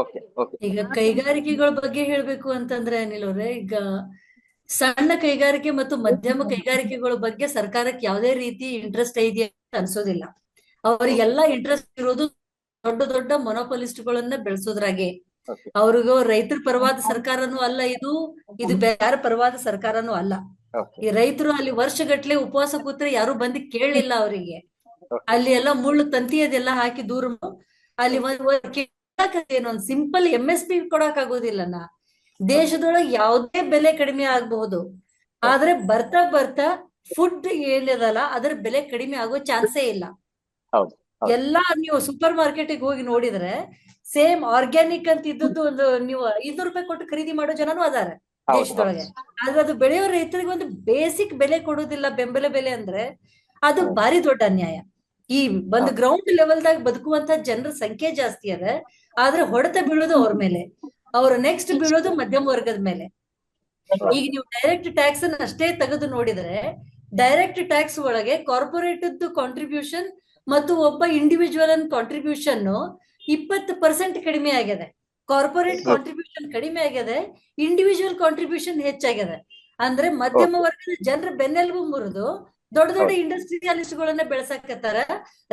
Okay okay. ಈಗ ಕೈಗಾರಿಕೆಗಳ ಬಗ್ಗೆ ಹೇಳ್ಬೇಕು ಅಂತಂದ್ರೆ ಅನಿಲ್ ಅವ್ರೆ ಈಗ ಸಣ್ಣ ಕೈಗಾರಿಕೆ ಮತ್ತು ಮಧ್ಯಮ ಕೈಗಾರಿಕೆಗಳ ಬಗ್ಗೆ ಸರ್ಕಾರಕ್ಕೆ ಯಾವುದೇ ರೀತಿ ಇಂಟ್ರೆಸ್ಟ್ ಇದೆಯಾ ಅಂತ ಅನ್ಸೋದಿಲ್ಲ. ಅವರಿಗೆಲ್ಲ ಇಂಟ್ರೆಸ್ಟ್ ಇರೋದು ದೊಡ್ಡ ದೊಡ್ಡ ಮೊನೋಪಲಿಸ್ಟ್ಗಳನ್ನ ಬೆಳೆಸೋದ್ರಾಗೆ. ಅವ್ರಿಗೂ ರೈತರ ಪರವಾದ ಸರ್ಕಾರನೂ ಅಲ್ಲ ಇದು ಇದು ಬೇರೆ ಪರವಾದ ಸರ್ಕಾರನೂ ಅಲ್ಲ. ಈ ರೈತರು ಅಲ್ಲಿ ವರ್ಷಗಟ್ಲೆ ಉಪವಾಸ ಕೂತ್ರೆ ಯಾರು ಬಂದು ಕೇಳಿಲ್ಲ ಅವರಿಗೆ. ಅಲ್ಲಿ ಎಲ್ಲ ಮುಳ್ಳು ತಂತಿ ಅದೆಲ್ಲ ಹಾಕಿ ದೂರ ಅಲ್ಲಿ ಒಂದ್ ಒಂದ್ ಸಿಂಪಲ್ ಎಂ ಎಸ್ ಪಿ ಕೊಡಕ್ ಆಗೋದಿಲ್ಲನ ದೇಶದೊಳಗೆ ಯಾವುದೇ ಬೆಲೆ ಕಡಿಮೆ ಆಗಬಹುದು. ಆದ್ರೆ ಬರ್ತಾ ಬರ್ತಾ ಫುಡ್ ಏನಿದಲ್ಲ ಅದ್ರ ಬೆಲೆ ಕಡಿಮೆ ಆಗೋ ಚಾನ್ಸೇ ಇಲ್ಲ. ಎಲ್ಲಾ ನೀವು ಸೂಪರ್ ಮಾರ್ಕೆಟಿಗೆ ಹೋಗಿ ನೋಡಿದ್ರೆ ಸೇಮ್ ಆರ್ಗ್ಯಾನಿಕ್ ಅಂತ ಇದ್ದದ್ದು ಒಂದು ನೀವು ಐದು ರೂಪಾಯಿ ಕೊಟ್ಟು ಖರೀದಿ ಮಾಡೋ ಜನನು ಅದಾರೆ ದೇಶದೊಳಗೆ. ಆದ್ರೆ ಅದು ಬೆಳೆಯೋ ರೈತರಿಗೆ ಒಂದು ಬೇಸಿಕ್ ಬೆಲೆ ಕೊಡೋದಿಲ್ಲ ಬೆಂಬಲ ಬೆಲೆ ಅಂದ್ರೆ ಅದು ಬಾರಿ ಭಾರಿ ದೊಡ್ಡ ಅನ್ಯಾಯ. ಈ ಒಂದು. ಗ್ರೌಂಡ್ ಲೆವೆಲ್ದಾಗ ಬದುಕುವಂತ ಜನರ ಸಂಖ್ಯೆ ಜಾಸ್ತಿ ಅದ ಆದ್ರೆ ಹೊಡೆತ ಬೀಳೋದು ಅವ್ರ ಮೇಲೆ. ಅವ್ರ ನೆಕ್ಸ್ಟ್ ಬೀಳೋದು ಮಧ್ಯಮ ವರ್ಗದ ಮೇಲೆ. ಈಗ ನೀವು ಡೈರೆಕ್ಟ್ ಟ್ಯಾಕ್ಸ್ ಅನ್ನ ಅಷ್ಟೇ ತೆಗೆದು ನೋಡಿದ್ರೆ ಡೈರೆಕ್ಟ್ ಟ್ಯಾಕ್ಸ್ ಒಳಗೆ ಕಾರ್ಪೊರೇಟ್ ಕಾಂಟ್ರಿಬ್ಯೂಷನ್ ಮತ್ತು ಒಬ್ಬ ಇಂಡಿವಿಜುವಲ್ ಅನ್ ಕಾಂಟ್ರಿಬ್ಯೂಷನ್ ಇಪ್ಪತ್ತು ಪರ್ಸೆಂಟ್ ಕಡಿಮೆ ಆಗಿದೆ. ಕಾರ್ಪೊರೇಟ್ ಕಾಂಟ್ರಿಬ್ಯೂಷನ್ ಕಡಿಮೆ ಆಗಿದೆ ಇಂಡಿವಿಜುವಲ್ ಕಾಂಟ್ರಿಬ್ಯೂಷನ್ ಹೆಚ್ಚಾಗಿದೆ. ಅಂದ್ರೆ ಮಧ್ಯಮ ವರ್ಗದ ಜನರ ಬೆನ್ನೆಲುಬು ಮುರಿದು ದೊಡ್ಡ ದೊಡ್ಡ. ಇಂಡಸ್ಟ್ರಿಯಲಿಸ್ಟ್ ಗಳನ್ನ ಬೆಳೆಸಾಕತ್ತಾರ.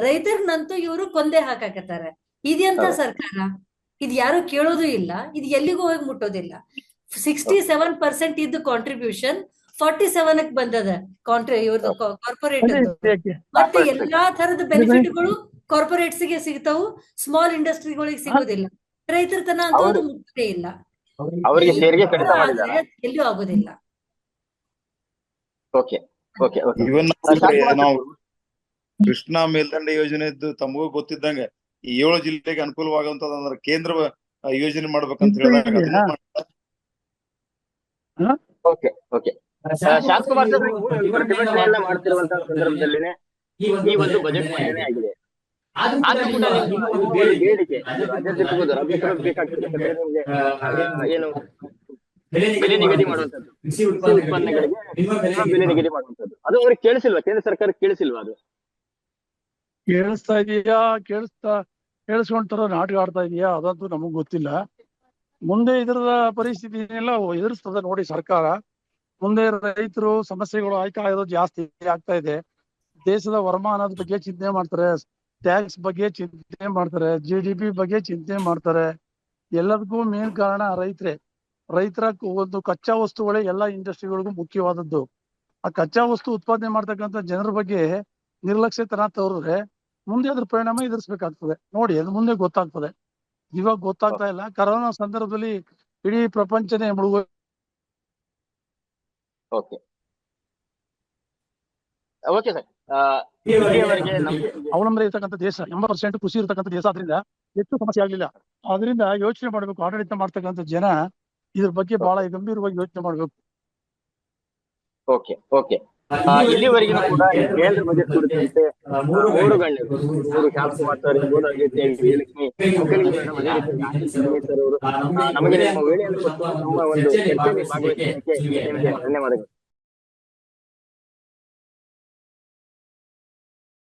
ರೈತರನ್ನಂತೂ ಇವರು ಕೊಂದೆ ಹಾಕಾಕತ್ತಾರ. ಇದೆಂತ ಸರ್ಕಾರ? ಇದು ಯಾರು ಕೇಳೋದು ಇಲ್ಲ ಇದು ಎಲ್ಲಿಗೂ ಹೋಗಿ ಮುಟ್ಟೋದಿಲ್ಲ. ಸಿಕ್ಸ್ಟಿ ಸೆವೆನ್ ಪರ್ಸೆಂಟ್ ಇದ್ದು ಕಾಂಟ್ರಿಬ್ಯೂಷನ್ ಫಾರ್ಟಿ ಸೆವೆನ್ ಬಂದದ ಕಾಂಟ್ರಿ ಇವ್ರದ್ದು ಕಾರ್ಪೊರೇಟ್ ಮತ್ತೆ ಎಲ್ಲಾ ತರದ ಬೆನಿಫಿಟ್ಗಳು ಕಾರ್ಪೊರೇಟ್ಸ್ಗೆ ಸಿಗ್ತಾವು ಸ್ಮಾಲ್ ಇಂಡಸ್ಟ್ರಿಗಳಿಗೆ ಸಿಗೋದಿಲ್ಲ. ರೈತರ ತನ ಅಂತ ಅದು ಮುಟ್ಟದೇ ಇಲ್ಲ. ಅವರಿಗೆ ತೆರಿಗೆ ಕಡಿತ ಮಾಡಿದಾರ ಎಲ್ಲೂ ಆಗೋದಿಲ್ಲ. Okay okay okay. ಇವನ್ ನಾವು ಕೃಷ್ಣಾ ಮೇಲ್ದಂಡೆ ಯೋಜನೆದ್ದು ತಮಗೂ ಗೊತ್ತಿದ್ದಂಗೆ ಈ ಏಳು ಜಿಲ್ಲೆಗೆ ಅನುಕೂಲವಾಗುವಂತ ಅಂದ್ರೆ ಕೇಂದ್ರ ಯೋಜನೆ ಮಾಡ್ಬೇಕಂತ ಹೇಳಿದಾಗ ಓಕೆ ಓಕೆ. ಮಾಡ್ತಿರುವಂತಹ ಸಂದರ್ಭದಲ್ಲಿನೇ ಈ ಒಂದು ಬಜೆಟ್ ಮಂಡನೆ ಆಗಿದೆ. ಬೇಡಿಕೆ ರಾಜ್ಯಾಧ್ಯಕ್ಷರು ರಾಜ್ಯಸಭೆ ಬೇಕಾಗ್ತದೆ ನಿಮ್ಗೆ ಏನು ಬೆಲೆ ನಿಗದಿ ಮಾಡುವಂತದ್ದು ಕೃಷಿ ಉತ್ಪನ್ನಗಳಿಗೆ ಮಿನಿಮಮ್ ಬೆಲೆ ನಿಗದಿ ಮಾಡುವಂತದ್ದು ಅದು ಅವ್ರಿಗೆ ಕೇಳಿಸಿಲ್ವಾ? ಕೇಂದ್ರ ಸರ್ಕಾರ ಕೇಳಿಸಿಲ್ವಾ ಅದು? ಕೇಳಿಸ್ತಾ ಇದೆಯಾ? ಕೇಳಿಸ್ತಾ ಕೇಳಿಸ್ಕೊಂತಾರ ನಾಟಕ ಆಡ್ತಾ ಇದೆಯಾ? ಅದಂತೂ ನಮಗ್ ಗೊತ್ತಿಲ್ಲ. ಮುಂದೆ ಇದರ ಪರಿಸ್ಥಿತಿನೆಲ್ಲ ಎದುರಿಸ್ತದ ನೋಡಿ ಸರ್ಕಾರ. ಮುಂದೆ ರೈತರು ಸಮಸ್ಯೆಗಳು ಆಯ್ಕೆ ಆಗೋದು ಜಾಸ್ತಿ ಆಗ್ತಾ ಇದೆ. ದೇಶದ ವರಮಾನದ ಬಗ್ಗೆ ಚಿಂತೆ ಮಾಡ್ತಾರೆ. ಟ್ಯಾಕ್ಸ್ ಬಗ್ಗೆ ಚಿಂತೆ ಮಾಡ್ತಾರೆ. ಜಿ ಡಿ ಪಿ ಬಗ್ಗೆ ಚಿಂತೆ ಮಾಡ್ತಾರೆ. ಎಲ್ಲದಕ್ಕೂ ಮೇನ್ ಕಾರಣ ರೈತರೇ. ರೈತರ ಒಂದು ಕಚ್ಚಾ ವಸ್ತುಗಳೇ ಎಲ್ಲಾ ಇಂಡಸ್ಟ್ರಿಗಳಿಗೂ ಮುಖ್ಯವಾದದ್ದು. ಆ ಕಚ್ಚಾ ವಸ್ತು ಉತ್ಪಾದನೆ ಮಾಡ್ತಕ್ಕಂಥ ಜನರ ಬಗ್ಗೆ ನಿರ್ಲಕ್ಷ್ಯತನ ತೋರಿದ್ರೆ ಮುಂದೆ ಅದ್ರ ಪರಿಣಾಮ ಎದುರಿಸಬೇಕಾಗ್ತದೆ. ನೋಡಿ ಅದು ಮುಂದೆ ಗೊತ್ತಾಗ್ತದೆ. ಇವಾಗ ಗೊತ್ತಾಗ್ತಾ ಇಲ್ಲ. ಕರೋನಾ ಸಂದರ್ಭದಲ್ಲಿ ಇಡೀ ಪ್ರಪಂಚನೇ ಮುಳುಗೋ ಓಕೆ. Okay sir. ಅವಲಂಬನೆ ಇರ್ತಕ್ಕಂಥ ದೇಶ ಎಂಬತ್ತು ಪರ್ಸೆಂಟ್ ಕೃಷಿ ಇರ್ತಕ್ಕಂಥ ದೇಶ ಆದ್ರಿಂದ ಹೆಚ್ಚು ಸಮಸ್ಯೆ ಆಗ್ಲಿಲ್ಲ. ಅದರಿಂದ ಯೋಚನೆ ಮಾಡ್ಬೇಕು ಆಡಳಿತ ಮಾಡ್ತಕ್ಕಂಥ ಜನ ಇದ್ರ ಬಗ್ಗೆ ಬಹಳ ಗಂಭೀರವಾಗಿ ಯೋಚನೆ ಮಾಡ್ಬೇಕು. Okay okay. ಇಲ್ಲಿವರೆಗಿನೂ ಕೂಡ ಕೇಂದ್ರ ಬಜೆಟ್ ಕುರಿತಂತೆ ಮೂರು ಗಣ್ಯರು ಮೂರು ಶಾಸಕರು ಸರ್ ಮೂರು ಅಗತ್ಯ ವಿಜಯಲಕ್ಷ್ಮಿ ಅವರು ನಮಗೆ ನಿಮ್ಮ ವೇಳೆಯನ್ನು ನಮ್ಮ ಒಂದು ಚರ್ಚೆಯಲ್ಲಿ ಭಾಗವಹಿಸಲಿಕ್ಕೆ ನಿಮಗೆ ಧನ್ಯವಾದಗಳು.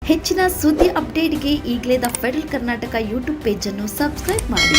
ಹೆಚ್ಚಿನ ಸುದ್ದಿ ಅಪ್ಡೇಟ್ಗೆ ಈಗಲೇ ದ ಫೆಡರಲ್ ಕರ್ನಾಟಕ ಯೂಟ್ಯೂಬ್ ಪೇಜನ್ನು ಸಬ್ಸ್ಕ್ರೈಬ್ ಮಾಡಿ.